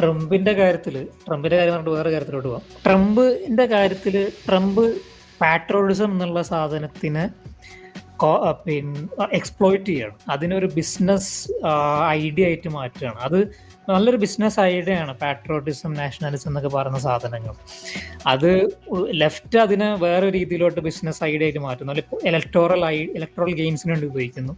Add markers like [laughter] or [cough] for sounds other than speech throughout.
ട്രംപിന്റെ കാര്യത്തിൽ ട്രംപിന്റെ കാര്യം പറഞ്ഞിട്ട് വേറെ കാര്യത്തിലോട്ട് പോവാം. ട്രംപിന്റെ കാര്യത്തിൽ ട്രംപ് പാട്രോളിസം എന്നുള്ള സാധനത്തിന് പിന്നെ എക്സ്പ്ലോയിറ്റ് ചെയ്യണം. അതിനൊരു ബിസിനസ് ഐഡിയ ആയിട്ട് മാറ്റുകയാണ്. അത് നല്ലൊരു ബിസിനസ് ഐഡിയയാണ് പാട്രോട്ടിസം നാഷണലിസം എന്നൊക്കെ പറയുന്ന സാധനങ്ങൾ. അത് ലെഫ്റ്റ് അതിനെ വേറെ രീതിയിലോട്ട് ബിസിനസ് ഐഡിയ ആയിട്ട് മാറ്റുന്നു. അല്ലെങ്കിൽ ഇലക്ടോറൽ ഐ ഇലക്ട്രോൾ ഗെയിംസിന് വേണ്ടി ഉപയോഗിക്കുന്നു.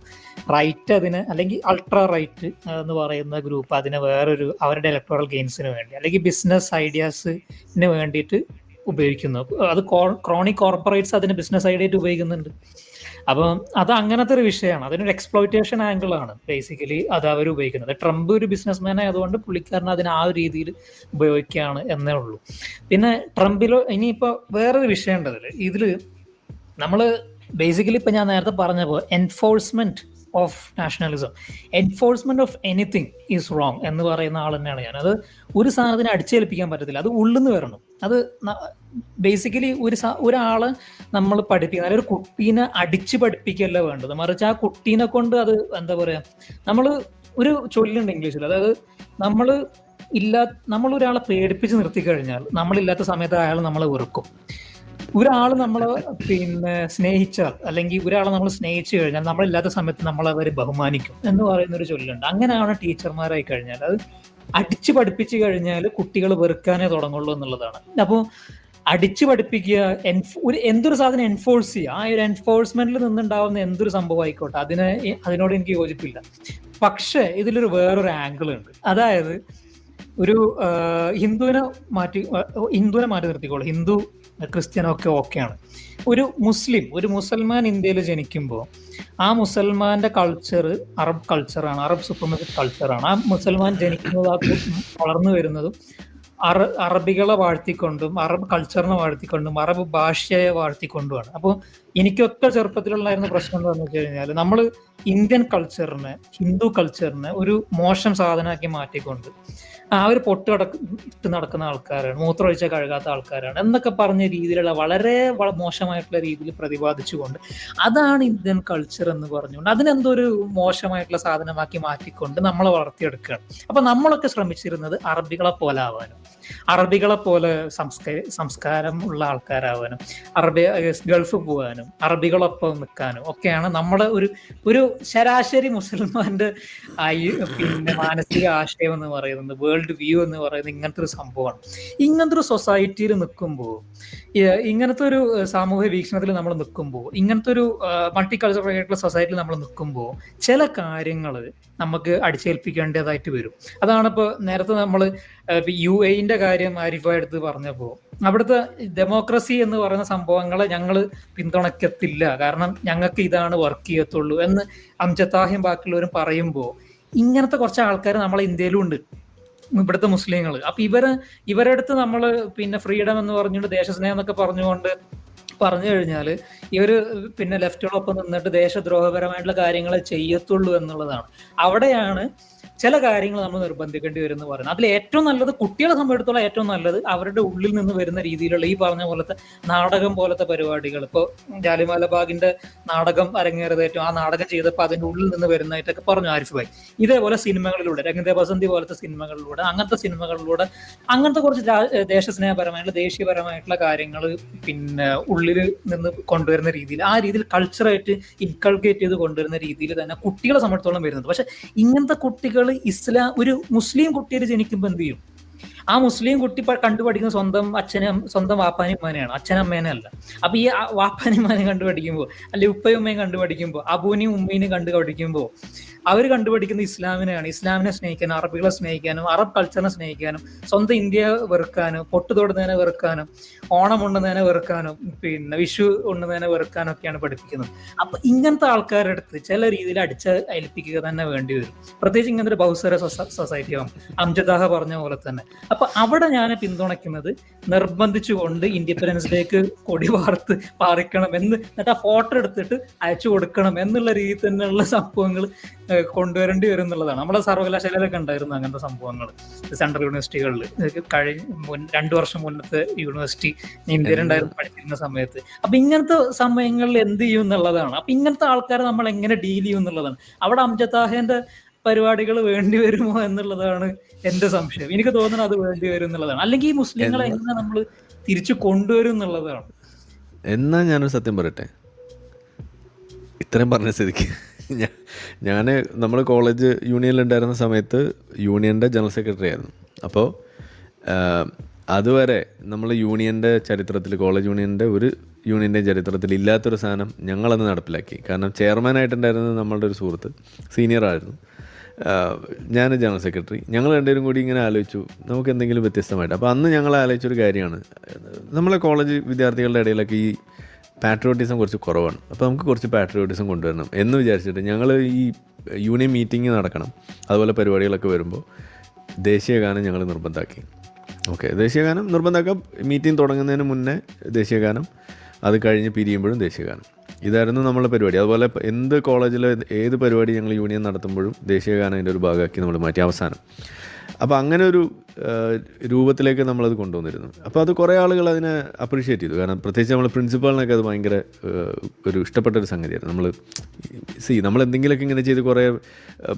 റൈറ്റ് അതിന് അല്ലെങ്കിൽ അൾട്രാ റൈറ്റ് എന്ന് പറയുന്ന ഗ്രൂപ്പ് അതിനെ വേറൊരു അവരുടെ ഇലക്ടോറൽ ഗെയിംസിന് വേണ്ടി അല്ലെങ്കിൽ ബിസിനസ് ഐഡിയാസിന് വേണ്ടിയിട്ട് ഉപയോഗിക്കുന്നു. അത് ക്രോണിക് കോർപ്പറേറ്റ്സ് അതിന് ബിസിനസ് ഐഡിയ ആയിട്ട് ഉപയോഗിക്കുന്നുണ്ട്. അപ്പം അത് അങ്ങനത്തെ ഒരു വിഷയമാണ്. അതിനൊരു എക്സ്പ്ലോയിറ്റേഷൻ ആംഗിൾ ആണ് ബേസിക്കലി അത് അവർ ഉപയോഗിക്കുന്നത്. ട്രംപ് ഒരു ബിസിനസ്മാൻ ആയതുകൊണ്ട് പുള്ളിക്കാരൻ അതിന് ആ ഒരു രീതിയിൽ ഉപയോഗിക്കുകയാണ് എന്നേ ഉള്ളൂ. പിന്നെ ട്രംപിലോ ഇനിയിപ്പോ വേറൊരു വിഷയം ഉണ്ട് അതിൽ ഇതിൽ നമ്മൾ ബേസിക്കലി ഇപ്പൊ ഞാൻ നേരത്തെ പറഞ്ഞ പോലെ enforcement of nationalism enforcement of anything is wrong എന്ന് പറയുന്ന ആൾ തന്നെയാണ് ഞാൻ. അത് ഒരു സാധനത്തിന് അടിച്ചേൽപ്പിക്കാൻ പറ്റത്തില്ല. അത് ഉള്ളിൽ നിന്ന് വരണം. അത് ബേസിക്കലി ഒരു ഒരാൾ നമ്മൾ പഠിപ്പിക്കുന്ന അല്ലെങ്കിൽ ഒരു കുട്ടീനെ അടിച്ച് പഠിപ്പിക്കല്ല വേണ്ടത്. മറിച്ച് ആ കുട്ടീനെ കൊണ്ട് അത് എന്താ പറയാ നമ്മൾ ഒരു ചൊല്ലുണ്ട് ഇംഗ്ലീഷിൽ അതായത് നമ്മൾ ഇല്ലാ നമ്മൾ ഒരാളെ പേടിപ്പിച്ച് നിർത്തി കഴിഞ്ഞാൽ നമ്മളില്ലാത്ത സമയത്ത് അയാൾ നമ്മളെ വെറുക്കും. ഒരാൾ നമ്മൾ പിന്നെ സ്നേഹിച്ചാൽ അല്ലെങ്കിൽ ഒരാളെ നമ്മൾ സ്നേഹിച്ചു കഴിഞ്ഞാൽ നമ്മളില്ലാത്ത സമയത്ത് നമ്മൾ അവർ ബഹുമാനിക്കും എന്ന് പറയുന്ന ഒരു ചൊല്ലുണ്ട്. അങ്ങനെയാണ് ടീച്ചർമാരായി കഴിഞ്ഞാൽ. അത് അടിച്ചു പഠിപ്പിച്ചു കഴിഞ്ഞാൽ കുട്ടികൾ വെറുക്കാനേ തുടങ്ങുള്ളൂ എന്നുള്ളതാണ്. അപ്പോൾ അടിച്ചു പഠിപ്പിക്കുക ഒരു എന്തൊരു സാധനം എൻഫോഴ്സ് ചെയ്യുക? ആ ഒരു എൻഫോഴ്സ്മെന്റിൽ നിന്നുണ്ടാവുന്ന എന്തൊരു സംഭവം ആയിക്കോട്ടെ അതിന് അതിനോട് എനിക്ക് യോജിപ്പില്ല. പക്ഷേ ഇതിലൊരു വേറൊരു ആംഗിൾ ഉണ്ട്. അതായത് ഒരു ഹിന്ദുവിനെ മാറ്റി ഹിന്ദുവിനെ മാറ്റി നിർത്തിക്കോളൂ. ഹിന്ദു ക്രിസ്ത്യൻ ഒക്കെ ഓക്കെയാണ്. ഒരു മുസ്ലിം ഒരു മുസൽമാൻ ഇന്ത്യയിൽ ജനിക്കുമ്പോൾ ആ മുസൽമാന്റെ കൾച്ചർ അറബ് കൾച്ചറാണ് അറബ് സുപ്രമസിസ്റ്റ് കൾച്ചറാണ് ആ മുസൽമാൻ ജനിക്കുന്നത് ആ വളർന്നു വരുന്നതും അറ അറബികളെ വാഴ്ത്തിക്കൊണ്ടും അറബ് കൾച്ചറിനെ വാഴ്ത്തിക്കൊണ്ടും അറബ് ഭാഷയെ വാഴ്ത്തിക്കൊണ്ടുമാണ്. അപ്പോൾ എനിക്കൊക്കെ ചെറുപ്പത്തിലുണ്ടായിരുന്ന പ്രശ്നം എന്ന് വെച്ച് കഴിഞ്ഞാൽ നമ്മൾ ഇന്ത്യൻ കൾച്ചറിനെ ഹിന്ദു കൾച്ചറിനെ ഒരു മോശം സാധനമാക്കി മാറ്റിക്കൊണ്ട് ആ ഒരു പൊട്ട് കടക്ക് നടക്കുന്ന ആൾക്കാരാണ് മൂത്രമൊഴിച്ച കഴുകാത്ത ആൾക്കാരാണ് എന്നൊക്കെ പറഞ്ഞ രീതിയിലുള്ള വളരെ വള- മോശമായിട്ടുള്ള രീതിയിൽ പ്രതിപാദിച്ചുകൊണ്ട് അതാണ് ഇന്ത്യൻ കൾച്ചർ എന്ന് പറഞ്ഞുകൊണ്ട് അതിനെന്തോ ഒരു മോശമായിട്ടുള്ള സാധനമാക്കി മാറ്റിക്കൊണ്ട് നമ്മളെ വളർത്തിയെടുക്കുകയാണ്. അപ്പൊ നമ്മളൊക്കെ ശ്രമിച്ചിരുന്നത് അറബികളെ പോലെ ആവാനും അറബികളെ പോലെ സംസ്കാര ഉള്ള ആൾക്കാരാവാനും അറബി ഗൾഫ് പോകാനും അറബികളൊപ്പം നിൽക്കാനും ഒക്കെയാണ് നമ്മുടെ ഒരു ഒരു ശരാശരി മുസൽമാന്റെ പിന്നെ മാനസിക ആശയം എന്ന് പറയുന്നത് വേൾഡ് വ്യൂ എന്ന് പറയുന്നത് ഇങ്ങനത്തെ ഒരു സംഭവമാണ്. ഇങ്ങനത്തെ ഒരു സൊസൈറ്റിയിൽ നിൽക്കുമ്പോൾ ഇങ്ങനത്തെ ഒരു സാമൂഹ്യ വീക്ഷണത്തിൽ നമ്മൾ നിൽക്കുമ്പോൾ ഇങ്ങനത്തെ ഒരു മൾട്ടി കൾച്ചറൽ ആയിട്ടുള്ള സൊസൈറ്റിയിൽ നമ്മൾ നിൽക്കുമ്പോൾ ചില കാര്യങ്ങൾ നമുക്ക് അടിച്ചേൽപ്പിക്കേണ്ടതായിട്ട് വരും. അതാണ് ഇപ്പോൾ നേരത്തെ നമ്മൾ യു എന്റെ കാര്യം ആരിഫ എടുത്ത് പറഞ്ഞപ്പോൾ അവിടുത്തെ ഡെമോക്രസി എന്ന് പറയുന്ന സംഭവങ്ങളെ ഞങ്ങൾ പിന്തുണയ്ക്കത്തില്ല കാരണം ഞങ്ങൾക്ക് ഇതാണ് വർക്ക് ചെയ്യത്തുള്ളൂ എന്ന് അംജത്താഹിം ബാക്കിയുള്ളവരും പറയുമ്പോൾ ഇങ്ങനത്തെ കുറച്ച് ആൾക്കാർ നമ്മളെ ഇന്ത്യയിലും ഉണ്ട് ഇവിടുത്തെ മുസ്ലിങ്ങൾ അപ്പൊ ഇവർ ഇവരെടുത്ത് നമ്മൾ പിന്നെ ഫ്രീഡം എന്ന് പറഞ്ഞുകൊണ്ട് ദേശസ്നേഹം എന്നൊക്കെ പറഞ്ഞുകൊണ്ട് പറഞ്ഞു കഴിഞ്ഞാൽ ഇവർ പിന്നെ ലെഫ്റ്റുകളൊപ്പം നിന്നിട്ട് ദേശദ്രോഹപരമായിട്ടുള്ള കാര്യങ്ങളെ ചെയ്യത്തുള്ളൂ എന്നുള്ളതാണ്. അവിടെയാണ് ചില കാര്യങ്ങൾ നമ്മൾ നിർബന്ധിക്കേണ്ടി വരും എന്ന് പറയുന്നത്. അതിൽ ഏറ്റവും നല്ലത് കുട്ടികളെ സംബന്ധിച്ചിടത്തോളം ഏറ്റവും നല്ലത് അവരുടെ ഉള്ളിൽ നിന്ന് വരുന്ന രീതിയിലുള്ള ഈ പറഞ്ഞ പോലത്തെ നാടകം പോലത്തെ പരിപാടികൾ. ഇപ്പോൾ ജാലിമാല ബാഗിന്റെ നാടകം അരങ്ങേറിയത് ഏറ്റവും ആ നാടകം ചെയ്തപ്പോൾ അതിന്റെ ഉള്ളിൽ നിന്ന് വരുന്നതായിട്ടൊക്കെ പറഞ്ഞു ആരിഫ് ഭായി. ഇതേപോലെ സിനിമകളിലൂടെ രംഗത്തെ വസന്തി പോലത്തെ സിനിമകളിലൂടെ അങ്ങനത്തെ സിനിമകളിലൂടെ അങ്ങനത്തെ കുറച്ച് ദേശസ്നേഹപരമായിട്ടുള്ള ദേശീയപരമായിട്ടുള്ള കാര്യങ്ങൾ പിന്നെ ഉള്ളിൽ നിന്ന് കൊണ്ടുവരുന്ന രീതിയിൽ ആ രീതിയിൽ കൾച്ചറായിട്ട് ഇൻകൾക്കേറ്റ് ചെയ്ത് കൊണ്ടുവരുന്ന രീതിയിൽ തന്നെ കുട്ടികളെ സംബന്ധിച്ചോളം വരുന്നത് പക്ഷെ ഇങ്ങനത്തെ കുട്ടികൾ ഇസ്ലാം ഒരു മുസ്ലിം കുട്ടിയിൽ ജനിക്കുമ്പോൾ എന്ത് ചെയ്യും? ആ മുസ്ലിം കുട്ടി കണ്ടുപഠിക്കുന്ന സ്വന്തം അച്ഛനും സ്വന്തം വാപ്പാനും വാപ്പാനിമാനെയാണ് അച്ഛനമ്മേനെ അല്ല. അപ്പൊ ഈ വാപ്പാനിമാനെ കണ്ടുപഠിക്കുമ്പോൾ അല്ലെ ഉപ്പയും ഉമ്മയും കണ്ടുപഠിക്കുമ്പോൾ അബൂനെയും ഉമ്മീനെയും കണ്ടു പഠിക്കുമ്പോൾ അവർ കണ്ടുപഠിക്കുന്ന ഇസ്ലാമിനെയാണ്. ഇസ്ലാമിനെ സ്നേഹിക്കാനും അറബികളെ സ്നേഹിക്കാനും അറബ് കൾച്ചറിനെ സ്നേഹിക്കാനും സ്വന്തം ഇന്ത്യ വെറുക്കാനും പൊട്ട് തൊടുന്നതിനെ വെറുക്കാനും ഓണം ഉണ്ണുന്നതിനെ വെറുക്കാനും പിന്നെ വിഷു ഉണ്ണുന്നതിനെ വെറുക്കാനും ഒക്കെയാണ് പഠിപ്പിക്കുന്നത്. അപ്പൊ ഇങ്ങനത്തെ ആൾക്കാരുടെ അടുത്ത് ചില രീതിയിൽ അടിച്ച് ഏൽപ്പിക്കുക തന്നെ വേണ്ടി വരും. പ്രത്യേകിച്ച് ഇങ്ങനത്തെ ഒരു ബഹുസ്വര സൊസൈറ്റി ആവും അംജദാഹ പറഞ്ഞ പോലെ തന്നെ. അപ്പൊ അവിടെ ഞാൻ പിന്തുണയ്ക്കുന്നത് നിർബന്ധിച്ചുകൊണ്ട് ഇൻഡിപെൻഡൻസ് ഡേക്ക് കൊടി വാർത്ത് പാറിക്കണം എന്ന് എന്നിട്ട് ആ ഫോട്ടോ എടുത്തിട്ട് അയച്ചു കൊടുക്കണം എന്നുള്ള രീതിയിൽ തന്നെയുള്ള സംഭവങ്ങൾ കൊണ്ടുവരേണ്ടി വരും എന്നുള്ളതാണ്. നമ്മുടെ സർവകലാശാലയിലൊക്കെ ഉണ്ടായിരുന്നു അങ്ങനത്തെ സംഭവങ്ങൾ സെൻട്രൽ യൂണിവേഴ്സിറ്റികളിൽ കഴിഞ്ഞ മുൻ രണ്ടു വർഷം മുന്നത്തെ യൂണിവേഴ്സിറ്റി ഇന്ത്യയിലുണ്ടായിരുന്നു പഠിച്ചിരുന്ന സമയത്ത്. അപ്പൊ ഇങ്ങനത്തെ സമയങ്ങളിൽ എന്ത് ചെയ്യും എന്നുള്ളതാണ്. അപ്പൊ ഇങ്ങനത്തെ ആൾക്കാരെ നമ്മൾ എങ്ങനെ ഡീൽ ചെയ്യും എന്നുള്ളതാണ്. അവിടെ അംജദ് താഹേന്റെ പരിപാടികൾ വേണ്ടി വരുമോ എന്നുള്ളതാണ് എന്റെ സംശയം. എനിക്ക് തോന്നുന്നത് അത് വേണ്ടി വരും എന്നുള്ളതാണ്. അല്ലെങ്കിൽ ഈ മുസ്ലിങ്ങളെ എങ്ങനെ നമ്മൾ തിരിച്ചു കൊണ്ടുവരും എന്നുള്ളതാണ്. എന്നാ ഞാനൊരു സത്യം പറയട്ടെ? ഇത്രയും പറഞ്ഞ സ്ഥിതിക്ക് ഞാൻ നമ്മൾ കോളേജ് യൂണിയനിൽ ഉണ്ടായിരുന്ന സമയത്ത് യൂണിയന്റെ ജനറൽ സെക്രട്ടറി ആയിരുന്നു. അപ്പോൾ അതുവരെ നമ്മൾ യൂണിയന്റെ ചരിത്രത്തിൽ കോളേജ് യൂണിയന്റെ ഒരു യൂണിയന്റെ ചരിത്രത്തിൽ ഇല്ലാത്തൊരു സാധനം ഞങ്ങളന്ന് നടപ്പിലാക്കി. കാരണം ചെയർമാനായിട്ടുണ്ടായിരുന്നത് നമ്മളുടെ ഒരു സുഹൃത്ത് സീനിയറായിരുന്നു. ഞാൻ ജനറൽ സെക്രട്ടറി. ഞങ്ങൾ രണ്ടുപേരും കൂടി ഇങ്ങനെ ആലോചിച്ചു നമുക്ക് എന്തെങ്കിലും വ്യത്യസ്തമായിട്ട്. അപ്പോൾ അന്ന് ഞങ്ങൾ ആലോചിച്ചൊരു കാര്യമാണ്. നമ്മളെ കോളേജ് വിദ്യാർത്ഥികളുടെ ഇടയിലൊക്കെ ഈ പാട്രിയോട്ടിസം കുറച്ച് കുറവാണ്. അപ്പോൾ നമുക്ക് കുറച്ച് പാട്രിയോട്ടിസം കൊണ്ടുവരണം എന്ന് വിചാരിച്ചിട്ട് ഞങ്ങൾ ഈ യൂണിയൻ മീറ്റിംഗ് നടക്കണം. അതുപോലെ പരിപാടികളൊക്കെ വരുമ്പോൾ ദേശീയ ഗാനം ഞങ്ങൾ നിർബന്ധമാക്കി ഓക്കെ ദേശീയഗാനം നിർബന്ധമാക്കാം മീറ്റിംഗ് തുടങ്ങുന്നതിന് മുന്നേ ദേശീയഗാനം അത് കഴിഞ്ഞ് പിരിയുമ്പോഴും ദേശീയഗാനം. ഇതായിരുന്നു നമ്മളെ പരിപാടി. അതുപോലെ എന്ത് കോളേജിൽ ഏത് പരിപാടി ഞങ്ങൾ യൂണിയൻ നടത്തുമ്പോഴും ദേശീയ ഗാനം അതിന്റെ ഒരു ഭാഗമാക്കി നമ്മൾ മാറ്റി അവസാനം. അപ്പോൾ അങ്ങനെ ഒരു രൂപത്തിലേക്ക് നമ്മളത് കൊണ്ടുവന്നിരുന്നു. അപ്പോൾ അത് കുറേ ആളുകൾ അതിനെ അപ്രീഷിയേറ്റ് ചെയ്തു. കാരണം പ്രത്യേകിച്ച് നമ്മൾ പ്രിൻസിപ്പാളിനൊക്കെ അത് ഭയങ്കര ഒരു ഇഷ്ടപ്പെട്ട ഒരു സംഗതിയായിരുന്നു. നമ്മൾ സി നമ്മൾ എന്തെങ്കിലുമൊക്കെ ഇങ്ങനെ ചെയ്ത് കുറേ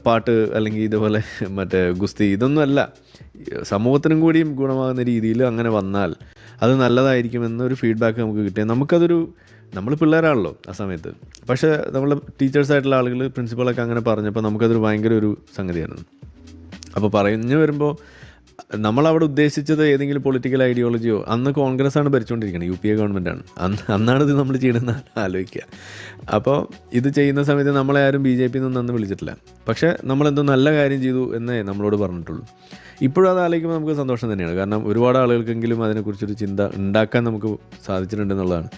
പാട്ട് അല്ലെങ്കിൽ ഇതുപോലെ മറ്റേ ഗുസ്തി ഇതൊന്നുമല്ല സമൂഹത്തിനും കൂടിയും ഗുണമാകുന്ന രീതിയിൽ അങ്ങനെ വന്നാൽ അത് നല്ലതായിരിക്കുമെന്നൊരു ഫീഡ്ബാക്ക് നമുക്ക് കിട്ടിയാൽ നമുക്കതൊരു നമ്മൾ പിള്ളേരാണല്ലോ ആ സമയത്ത്. പക്ഷേ നമ്മൾ ടീച്ചേഴ്സായിട്ടുള്ള ആളുകൾ പ്രിൻസിപ്പളൊക്കെ അങ്ങനെ പറഞ്ഞപ്പോൾ നമുക്കതൊരു ഭയങ്കര ഒരു സംഗതിയായിരുന്നു അപ്പോൾ പറഞ്ഞു വരുമ്പോൾ നമ്മളവിടെ ഉദ്ദേശിച്ചത് ഏതെങ്കിലും പൊളിറ്റിക്കൽ ഐഡിയോളജിയോ അന്ന് കോൺഗ്രസ് ആണ് ഭരിച്ചുകൊണ്ടിരിക്കുന്നത് യു പി എ ഗവൺമെന്റാണ്. അന്ന് അന്നാണ് ഇത് നമ്മൾ ചെയ്യണമെന്ന് ആലോചിക്കുക. അപ്പോൾ ഇത് ചെയ്യുന്ന സമയത്ത് നമ്മളെ ആരും ബി ജെ പി നിന്നും അന്ന് വിളിച്ചിട്ടില്ല. പക്ഷേ നമ്മളെന്തോ നല്ല കാര്യം ചെയ്തു എന്നേ നമ്മളോട് പറഞ്ഞിട്ടുള്ളൂ. ഇപ്പോഴും അത് ആലോചിക്കുമ്പോൾ നമുക്ക് സന്തോഷം തന്നെയാണ്. കാരണം ഒരുപാട് ആളുകൾക്കെങ്കിലും അതിനെക്കുറിച്ചൊരു ചിന്ത ഉണ്ടാക്കാൻ നമുക്ക് സാധിച്ചിട്ടുണ്ടെന്നുള്ളതാണ്.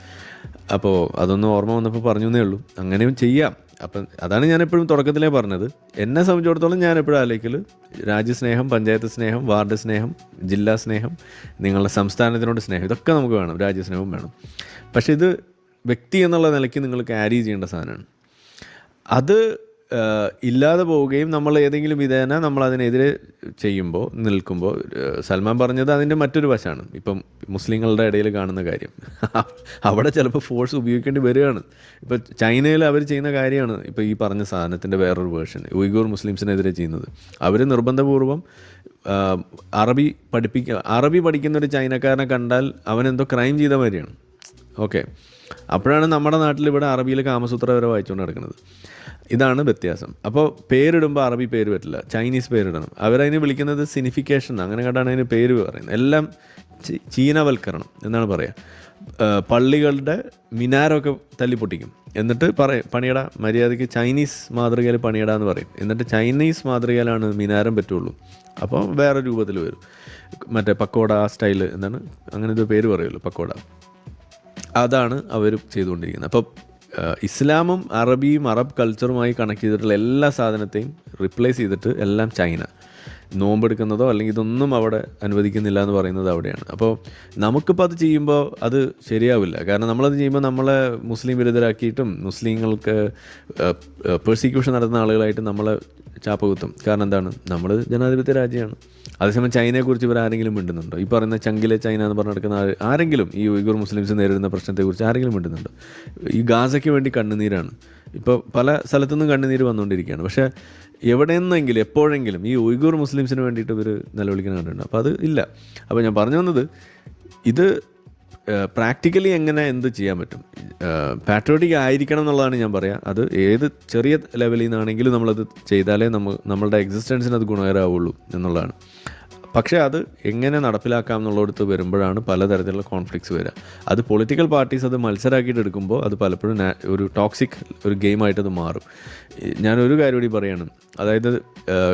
അപ്പോൾ അതൊന്ന് ഓർമ്മ വന്നപ്പോൾ പറഞ്ഞു എന്നേ ഉള്ളൂ. അങ്ങനെയും ചെയ്യാം. അപ്പം അതാണ് ഞാൻ എപ്പോഴും തുടക്കത്തിലേ പറഞ്ഞത്. എന്നെ സംബന്ധിച്ചിടത്തോളം ഞാൻ എപ്പോഴും ആലോചിക്കൽ രാജ്യസ്നേഹം പഞ്ചായത്ത് സ്നേഹം വാർഡ് സ്നേഹം ജില്ലാ സ്നേഹം നിങ്ങളുടെ സംസ്ഥാനത്തിനോട് സ്നേഹം ഇതൊക്കെ നമുക്ക് വേണം. രാജ്യസ്നേഹവും വേണം. പക്ഷേ ഇത് വ്യക്തി എന്നുള്ള നിലയ്ക്ക് നിങ്ങൾ ക്യാരി ചെയ്യേണ്ട സാധനമാണ്. അത് ഇല്ലാതെ പോവുകയും നമ്മൾ ഏതെങ്കിലും വിധേന നമ്മൾ അതിനെതിരെ ചെയ്യുമ്പോൾ നിൽക്കുമ്പോൾ സൽമാൻ പറഞ്ഞത് അതിന്റെ മറ്റൊരു വശമാണ്. ഇപ്പം മുസ്ലിങ്ങളുടെ ഇടയിൽ കാണുന്ന കാര്യം. [laughs] അവിടെ ചിലപ്പോൾ ഫോഴ്സ് ഉപയോഗിക്കേണ്ടി വരികയാണ്. ഇപ്പോൾ ചൈനയിൽ അവർ ചെയ്യുന്ന കാര്യമാണ്. ഇപ്പോൾ ഈ പറഞ്ഞ സാധനത്തിന്റെ വേറൊരു വേർഷൻ ഉയ്ഗൂർ മുസ്ലിംസിനെതിരെ ചെയ്യുന്നത്. അവർ നിർബന്ധപൂർവം അറബി പഠിപ്പിക്കുക അറബി പഠിക്കുന്ന ഒരു ചൈനക്കാരനെ കണ്ടാൽ അവൻ എന്തോ ക്രൈം ചെയ്ത മാതിരിയാണ്. ഓക്കെ. അപ്പോഴാണ് നമ്മുടെ നാട്ടിൽ ഇവിടെ അറബിയിൽ കാമസൂത്ര വരെ വായിച്ചുകൊണ്ട് നടക്കുന്നത്. ഇതാണ് വ്യത്യാസം. അപ്പോൾ പേരിടുമ്പോൾ അറബി പേര് പറ്റില്ല. ചൈനീസ് പേരിടണം. അവരതിന് വിളിക്കുന്നത് സിനിഫിക്കേഷൻ അങ്ങനെ കണ്ടാണ് അതിന് പേര് പറയുന്നത്. എല്ലാം ചീനവൽക്കരണം എന്നാണ് പറയുക പള്ളികളുടെ മിനാരമൊക്കെ തല്ലിപ്പൊട്ടിക്കും. എന്നിട്ട് പറയും പണിയട മര്യാദയ്ക്ക് ചൈനീസ് മാതൃകയിൽ പണിയട എന്ന് പറയും. എന്നിട്ട് ചൈനീസ് മാതൃകയിലാണ് മിനാരം പറ്റുള്ളൂ. അപ്പോൾ വേറെ രൂപത്തിൽ വരും. മറ്റേ പക്കോട സ്റ്റൈൽ എന്താണ് അങ്ങനെ ഒരു പേര് പറയുമല്ലോ പക്കോട. അതാണ് അവർ ചെയ്തുകൊണ്ടിരിക്കുന്നത്. അപ്പോൾ ഇസ്ലാമും അറബിയും അറബ് കൾച്ചറുമായി കണക്ട് ചെയ്തിട്ടുള്ള എല്ലാ സാധനത്തെയും റിപ്ലേസ് ചെയ്തിട്ട് എല്ലാം ചൈന. നോമ്പെടുക്കുന്നതോ അല്ലെങ്കിൽ ഇതൊന്നും അവിടെ അനുവദിക്കുന്നില്ല എന്ന് പറയുന്നത് അവിടെയാണ്. അപ്പോൾ നമുക്കിപ്പോൾ അത് ചെയ്യുമ്പോൾ അത് ശരിയാവില്ല. കാരണം നമ്മളത് ചെയ്യുമ്പോൾ നമ്മളെ മുസ്ലിം വിരുദ്ധരാക്കിയിട്ടും മുസ്ലിങ്ങൾക്ക് പെർസിക്യൂഷൻ നടത്തുന്ന ആളുകളായിട്ട് നമ്മളെ ചാപ്പ കുത്തും കാരണം എന്താണ്? നമ്മൾ ജനാധിപത്യ രാജ്യമാണ്. അതേസമയം ചൈനയെക്കുറിച്ച് ഇവർ ആരെങ്കിലും മിണ്ടുന്നുണ്ടോ? ഈ പറയുന്ന ചങ്കിലെ ചൈന എന്ന് പറഞ്ഞ് നടക്കുന്ന ആരെങ്കിലും ഈ ഉയർ മുസ്ലിംസ് നേരിടുന്ന പ്രശ്നത്തെക്കുറിച്ച് ആരെങ്കിലും മിണ്ടുന്നുണ്ടോ? ഈ ഗാസയ്ക്ക് വേണ്ടി കണ്ണുനീരാണ്. ഇപ്പോൾ പല സ്ഥലത്തുനിന്നും കണ്ണുനീര് വന്നുകൊണ്ടിരിക്കുകയാണ്. പക്ഷേ എവിടെ നിന്നെങ്കിലും എപ്പോഴെങ്കിലും ഈ ഉയ്ഗൂർ മുസ്ലിംസിന് വേണ്ടിയിട്ട് ഇവർ നിലവിളിക്കുന്ന കണ്ടിട്ടുണ്ട്? അപ്പോൾ അത് ഇല്ല. അപ്പോൾ ഞാൻ പറഞ്ഞു വന്നത് ഇത് പ്രാക്ടിക്കലി എങ്ങനെ എന്ത് ചെയ്യാൻ പറ്റും? പാട്രിയോട്ടിക് ആയിരിക്കണം എന്നുള്ളതാണ് ഞാൻ പറയാം. അത് ഏത് ചെറിയ ലെവലിൽ നിന്നാണെങ്കിലും നമ്മളത് ചെയ്താലേ നമ്മൾ നമ്മളുടെ എക്സിസ്റ്റൻസിന് അത് ഗുണകരമാവുള്ളൂ എന്നുള്ളതാണ്. പക്ഷേ അത് എങ്ങനെ നടപ്പിലാക്കാം എന്നുള്ളടത്ത് വരുമ്പോഴാണ് പലതരത്തിലുള്ള കോൺഫ്ലിക്ട്സ് വരിക. അത് പൊളിറ്റിക്കൽ പാർട്ടീസ് അത് മത്സരമാക്കിയിട്ട് എടുക്കുമ്പോൾ അത് പലപ്പോഴും ഒരു ടോക്സിക് ഒരു ഗെയിമായിട്ട് അത് മാറും. ഞാനൊരു കാര്യം കൂടി പറയണം. അതായത്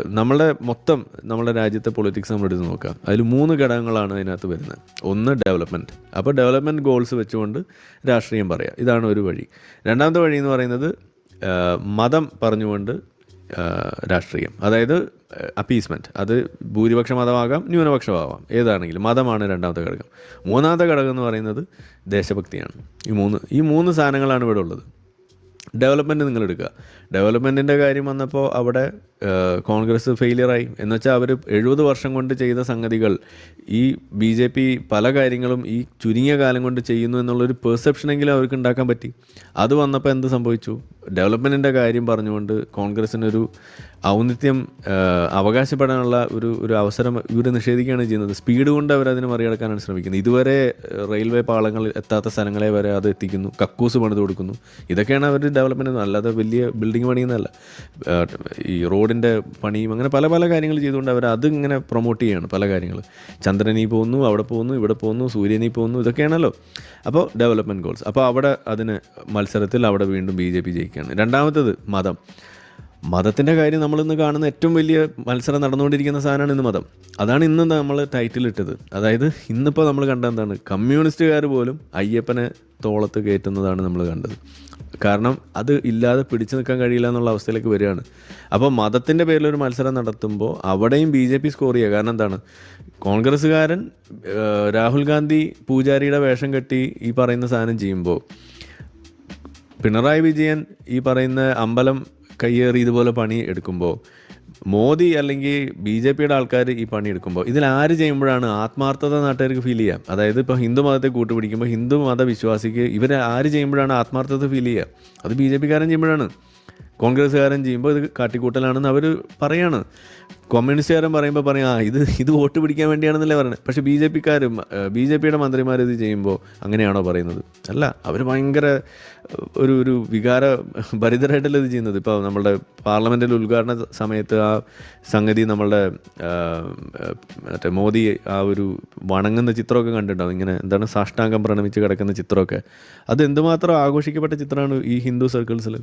നമ്മളുടെ മൊത്തം നമ്മുടെ രാജ്യത്തെ പൊളിറ്റിക്സ് നമ്മൾ എടുത്ത് നോക്കാം അതിൽ മൂന്ന് ഘടകങ്ങളാണ് അതിനകത്ത് വരുന്നത്. ഒന്ന് ഡെവലപ്മെന്റ് അപ്പോൾ ഡെവലപ്മെന്റ് ഗോൾസ് വെച്ചുകൊണ്ട് രാഷ്ട്രീയം പറയാം. ഇതാണ് ഒരു വഴി. രണ്ടാമത്തെ വഴി എന്ന് പറയുന്നത് മതം പറഞ്ഞുകൊണ്ട് രാഷ്ട്രീയം. അതായത് അപ്പീസ്മെന്റ് അത് ഭൂരിപക്ഷ മതമാകാം ന്യൂനപക്ഷമാവാം. ഏതാണെങ്കിലും മതമാണ് രണ്ടാമത്തെ ഘടകം. മൂന്നാമത്തെ ഘടകം എന്ന് പറയുന്നത് ദേശഭക്തിയാണ്. ഈ മൂന്ന് ഈ മൂന്ന് സാധനങ്ങളാണ് ഇവിടെ ഉള്ളത്. ഡെവലപ്മെന്റ് നിങ്ങൾ എടുക്കുക. ഡെവലപ്മെന്റിന്റെ കാര്യം വന്നപ്പോൾ അവിടെ കോൺഗ്രസ് ഫെയിലിയറായി. എന്നുവെച്ചാൽ അവർ എഴുപത് വർഷം കൊണ്ട് ചെയ്ത സംഗതികൾ ഈ ബി ജെ പി പല കാര്യങ്ങളും ഈ ചുരുങ്ങിയ കാലം കൊണ്ട് ചെയ്യുന്നു എന്നുള്ളൊരു പെർസെപ്ഷനെങ്കിലും അവർക്ക് ഉണ്ടാക്കാൻ പറ്റി. അത് വന്നപ്പോൾ എന്ത് സംഭവിച്ചു? ഡെവലപ്മെന്റിന്റെ കാര്യം പറഞ്ഞുകൊണ്ട് കോൺഗ്രസ്സിനൊരു ഔന്നിത്യം അവകാശപ്പെടാനുള്ള ഒരു ഒരു അവസരം ഇവർ നിഷേധിക്കുകയാണ് ചെയ്യുന്നത്. സ്പീഡ് കൊണ്ട് അവരതിനെ മറികടക്കാനാണ് ശ്രമിക്കുന്നത്. ഇതുവരെ റെയിൽവേ പാളങ്ങൾ എത്താത്ത സ്ഥലങ്ങളെ വരെ അത് എത്തിക്കുന്നു. കക്കൂസ് പണിത് കൊടുക്കുന്നു. ഇതൊക്കെയാണ് അവർ ഡെവലപ്മെന്റ് അല്ലാതെ വലിയ ബിൽഡിംഗ് പണിയുന്നതല്ല ഈ ഈ റോഡിന്റെ പണിയും അങ്ങനെ പല പല കാര്യങ്ങൾ ചെയ്തുകൊണ്ട് അവർ അത് ഇങ്ങനെ പ്രൊമോട്ട് ചെയ്യാണ് പല കാര്യങ്ങൾ. ചന്ദ്രനീ പോകുന്നു അവിടെ പോകുന്നു ഇവിടെ പോകുന്നു സൂര്യനീ പോകുന്നു ഇതൊക്കെയാണല്ലോ. അപ്പോൾ ഡെവലപ്മെന്റ് ഗോൾസ് അപ്പോൾ അവിടെ അതിന് മത്സരത്തിൽ അവിടെ വീണ്ടും ബി ജെ പി ജയിക്കുകയാണ്. രണ്ടാമത്തത് മതം. മതത്തിന്റെ കാര്യം നമ്മളിന്ന് കാണുന്ന ഏറ്റവും വലിയ മത്സരം നടന്നുകൊണ്ടിരിക്കുന്ന സാധനമാണ് ഇന്ന് മതം. അതാണ് ഇന്ന് നമ്മൾ ടൈറ്റിൽ ഇട്ടത്. അതായത് ഇന്നിപ്പോൾ നമ്മൾ കണ്ട എന്താണ്? കമ്മ്യൂണിസ്റ്റുകാർ പോലും അയ്യപ്പനെ തോളത്ത് കയറ്റുന്നതാണ് നമ്മൾ കണ്ടത്. കാരണം അത് ഇല്ലാതെ പിടിച്ചു നിൽക്കാൻ കഴിയില്ല എന്നുള്ള അവസ്ഥയിലേക്ക് വരികയാണ്. അപ്പോൾ മതത്തിന്റെ പേരിൽ ഒരു മത്സരം നടത്തുമ്പോൾ അവിടെയും ബി ജെ പി സ്കോർ ചെയ്യുക. കാരണം എന്താണ്? കോൺഗ്രസ്സുകാരൻ രാഹുൽ ഗാന്ധി പൂജാരിയുടെ വേഷം കെട്ടി ഈ പറയുന്ന സാധനം ചെയ്യുമ്പോൾ പിണറായി വിജയൻ ഈ പറയുന്ന അമ്പലം കയ്യേറി ഇതുപോലെ പണി എടുക്കുമ്പോൾ മോദി അല്ലെങ്കിൽ ബി ജെ പിയുടെ ആൾക്കാർ ഈ പണി എടുക്കുമ്പോൾ ഇതിൽ ആര് ചെയ്യുമ്പോഴാണ് ആത്മാർത്ഥത നാട്ടുകാർക്ക് ഫീൽ ചെയ്യുക അതായത് ഇപ്പോൾ ഹിന്ദു മതത്തെ കൂട്ടുപിടിക്കുമ്പോൾ ഹിന്ദു മത വിശ്വാസിക്ക് ഇവരെ ആര് ചെയ്യുമ്പോഴാണ് ആത്മാർത്ഥത ഫീൽ ചെയ്യുക അത് ബി ജെ പിക്കാരൻ ചെയ്യുമ്പോഴാണ്. കോൺഗ്രസ്സുകാരൻ ചെയ്യുമ്പോൾ ഇത് കാട്ടിക്കൂട്ടലാണെന്ന് അവർ പറയാണ്. കമ്മ്യൂണിസ്റ്റുകാരൻ പറയുമ്പോൾ പറയും ആ ഇത് ഇത് വോട്ട് പിടിക്കാൻ വേണ്ടിയാണെന്നല്ലേ പറയുന്നത് പക്ഷേ ബി ജെ പിക്കാരും ബി ജെ പിയുടെ മന്ത്രിമാർ ഇത് ചെയ്യുമ്പോൾ അങ്ങനെയാണോ പറയുന്നത്? അല്ല അവർ ഭയങ്കര ഒരു ഒരു വികാര ഭരിതരായിട്ടല്ല ഇത് ചെയ്യുന്നത്? ഇപ്പോൾ നമ്മളുടെ പാർലമെന്റിൽ ഉദ്ഘാടന സമയത്ത് ആ സംഗതി നമ്മളുടെ മറ്റേ മോദി ആ ഒരു വണങ്ങുന്ന ചിത്രമൊക്കെ കണ്ടിട്ടുണ്ടാവും. ഇങ്ങനെ എന്താണ് സാഷ്ടാംഗം പ്രണമിച്ച് കിടക്കുന്ന ചിത്രമൊക്കെ. അത് എന്തുമാത്രം ആഘോഷിക്കപ്പെട്ട ചിത്രമാണ് ഈ ഹിന്ദു സർക്കിൾസിൽ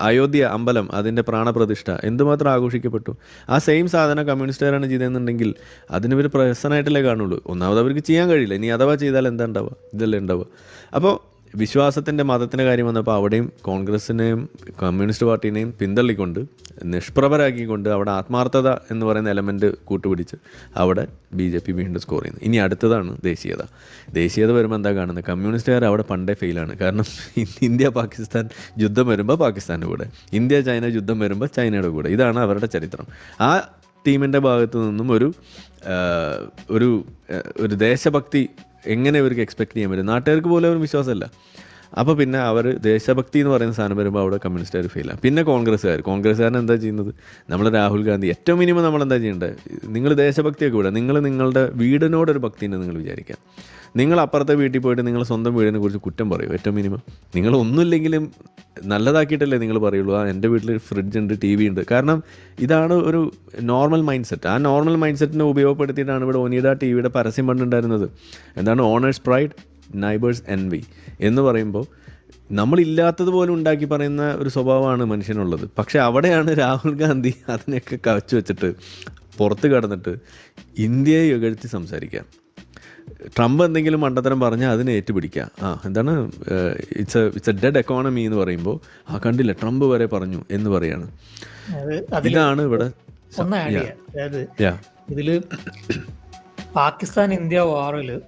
അയോധ്യ അമ്പലം അതിന്റെ പ്രാണപ്രതിഷ്ഠ എന്തുമാത്രം ആഘോഷിക്കപ്പെട്ടു? ആ സെയിം സാധനം കമ്മ്യൂണിസ്റ്റുകാരാണ് ചെയ്തതെന്നുണ്ടെങ്കിൽ അതിന് ഇവർ പ്രഹസനമായിട്ടല്ലേ കാണുള്ളൂ. ഒന്നാമത് അവർക്ക് ചെയ്യാൻ കഴിയില്ല. ഇനി അഥവാ ചെയ്താൽ എന്താ ഉണ്ടാവുക? ഇതല്ലേ ഉണ്ടാവുക. അപ്പോൾ വിശ്വാസത്തിന്റെ മതത്തിന്റെ കാര്യം വന്നപ്പോൾ അവിടെയും കോൺഗ്രസിനെയും കമ്മ്യൂണിസ്റ്റ് പാർട്ടീനെയും പിന്തള്ളിക്കൊണ്ട് നിഷ്പ്രഭരാക്കിക്കൊണ്ട് അവിടെ ആത്മാർത്ഥത എന്ന് പറയുന്ന എലമെന്റ് കൂട്ടുപിടിച്ച് അവിടെ ബി ജെ പി വീണ്ടും സ്കോർ ചെയ്യുന്നു. ഇനി അടുത്തതാണ് ദേശീയത. ദേശീയത വരുമ്പോൾ എന്താ കാണുന്നത് കമ്മ്യൂണിസ്റ്റുകാർ അവിടെ പണ്ടേ ഫെയിലാണ് കാരണം ഇന്ത്യ പാകിസ്ഥാൻ യുദ്ധം വരുമ്പോൾ പാകിസ്ഥാന്റെ കൂടെ. ഇന്ത്യ ചൈന യുദ്ധം വരുമ്പോൾ ചൈനയുടെ കൂടെ. ഇതാണ് അവരുടെ ചരിത്രം. ആ ടീമിന്റെ ഭാഗത്തു നിന്നും ഒരു ഒരു ഒരു ദേശഭക്തി എങ്ങനെ ഇവർക്ക് എക്സ്പെക്ട് ചെയ്യാൻ പറ്റും? നാട്ടുകാർക്ക് പോലും അവർ വിശ്വാസമല്ല. അപ്പോൾ പിന്നെ അവർ ദേശഭക്തി എന്ന് പറയുന്ന സാധനം വരുമ്പോൾ അവിടെ കമ്മ്യൂണിസ്റ്റുകാർ ഫെയിലാണ് പിന്നെ കോൺഗ്രസ്സുകാർ കോൺഗ്രസ്സുകാരൻ എന്താ ചെയ്യുന്നത്? നമ്മൾ രാഹുൽ ഗാന്ധി. ഏറ്റവും മിനിമം നമ്മൾ എന്താ ചെയ്യേണ്ടത് നിങ്ങൾ ദേശഭക്തിയൊക്കെ വിടുക. നിങ്ങൾ നിങ്ങളുടെ വീടിനോടൊരു ഭക്തിയുണ്ട് നിങ്ങൾ വിചാരിക്കുക. നിങ്ങൾ അപ്പുറത്തെ വീട്ടിൽ പോയിട്ട് നിങ്ങൾ സ്വന്തം വീടിനെ കുറിച്ച് കുറ്റം പറയും. ഏറ്റവും മിനിമം നിങ്ങൾ ഒന്നുമില്ലെങ്കിലും നല്ലതാക്കിയിട്ടല്ലേ നിങ്ങൾ പറയുള്ളൂ. ആ എന്റെ വീട്ടിൽ ഫ്രിഡ്ജ് ഉണ്ട് ടി വി ഉണ്ട്. കാരണം ഇതാണ് ഒരു നോർമൽ മൈൻഡ് സെറ്റ് ആ നോർമൽ മൈൻഡ് സെറ്റിനെ ഉപയോഗപ്പെടുത്തിയിട്ടാണ് ഇവിടെ ഒനിഡ ടി വിയുടെ പരസ്യം പണ്ടുണ്ടായിരുന്നത്. എന്താണ്? ഓണേഴ്സ് പ്രൈഡ് നൈബേഴ്സ് എൻവി എന്ന് പറയുമ്പോൾ നമ്മളില്ലാത്തത് പോലും ഉണ്ടാക്കി പറയുന്ന ഒരു സ്വഭാവമാണ് മനുഷ്യനുള്ളത്. പക്ഷെ അവിടെയാണ് രാഹുൽ ഗാന്ധി അതിനെയൊക്കെ കവച്ചു വെച്ചിട്ട് പുറത്ത് കടന്നിട്ട് ഇന്ത്യയെ ഇകഴ്ത്തി സംസാരിക്കുക. ട്രംപ് എന്തെങ്കിലും മണ്ടത്തരം പറഞ്ഞാൽ അതിനെ ഏറ്റുപിടിക്കുക. ആ എന്താണ് it's a it's a dead economy എന്ന് പറയുമ്പോൾ ആ കണ്ടില്ല ട്രംപ് വരെ പറഞ്ഞു എന്ന് പറയാണ്. ഇതാണ് ഇവിടെ ഇതിൽ പാകിസ്ഥാൻ ഇന്ത്യ വാറിൽ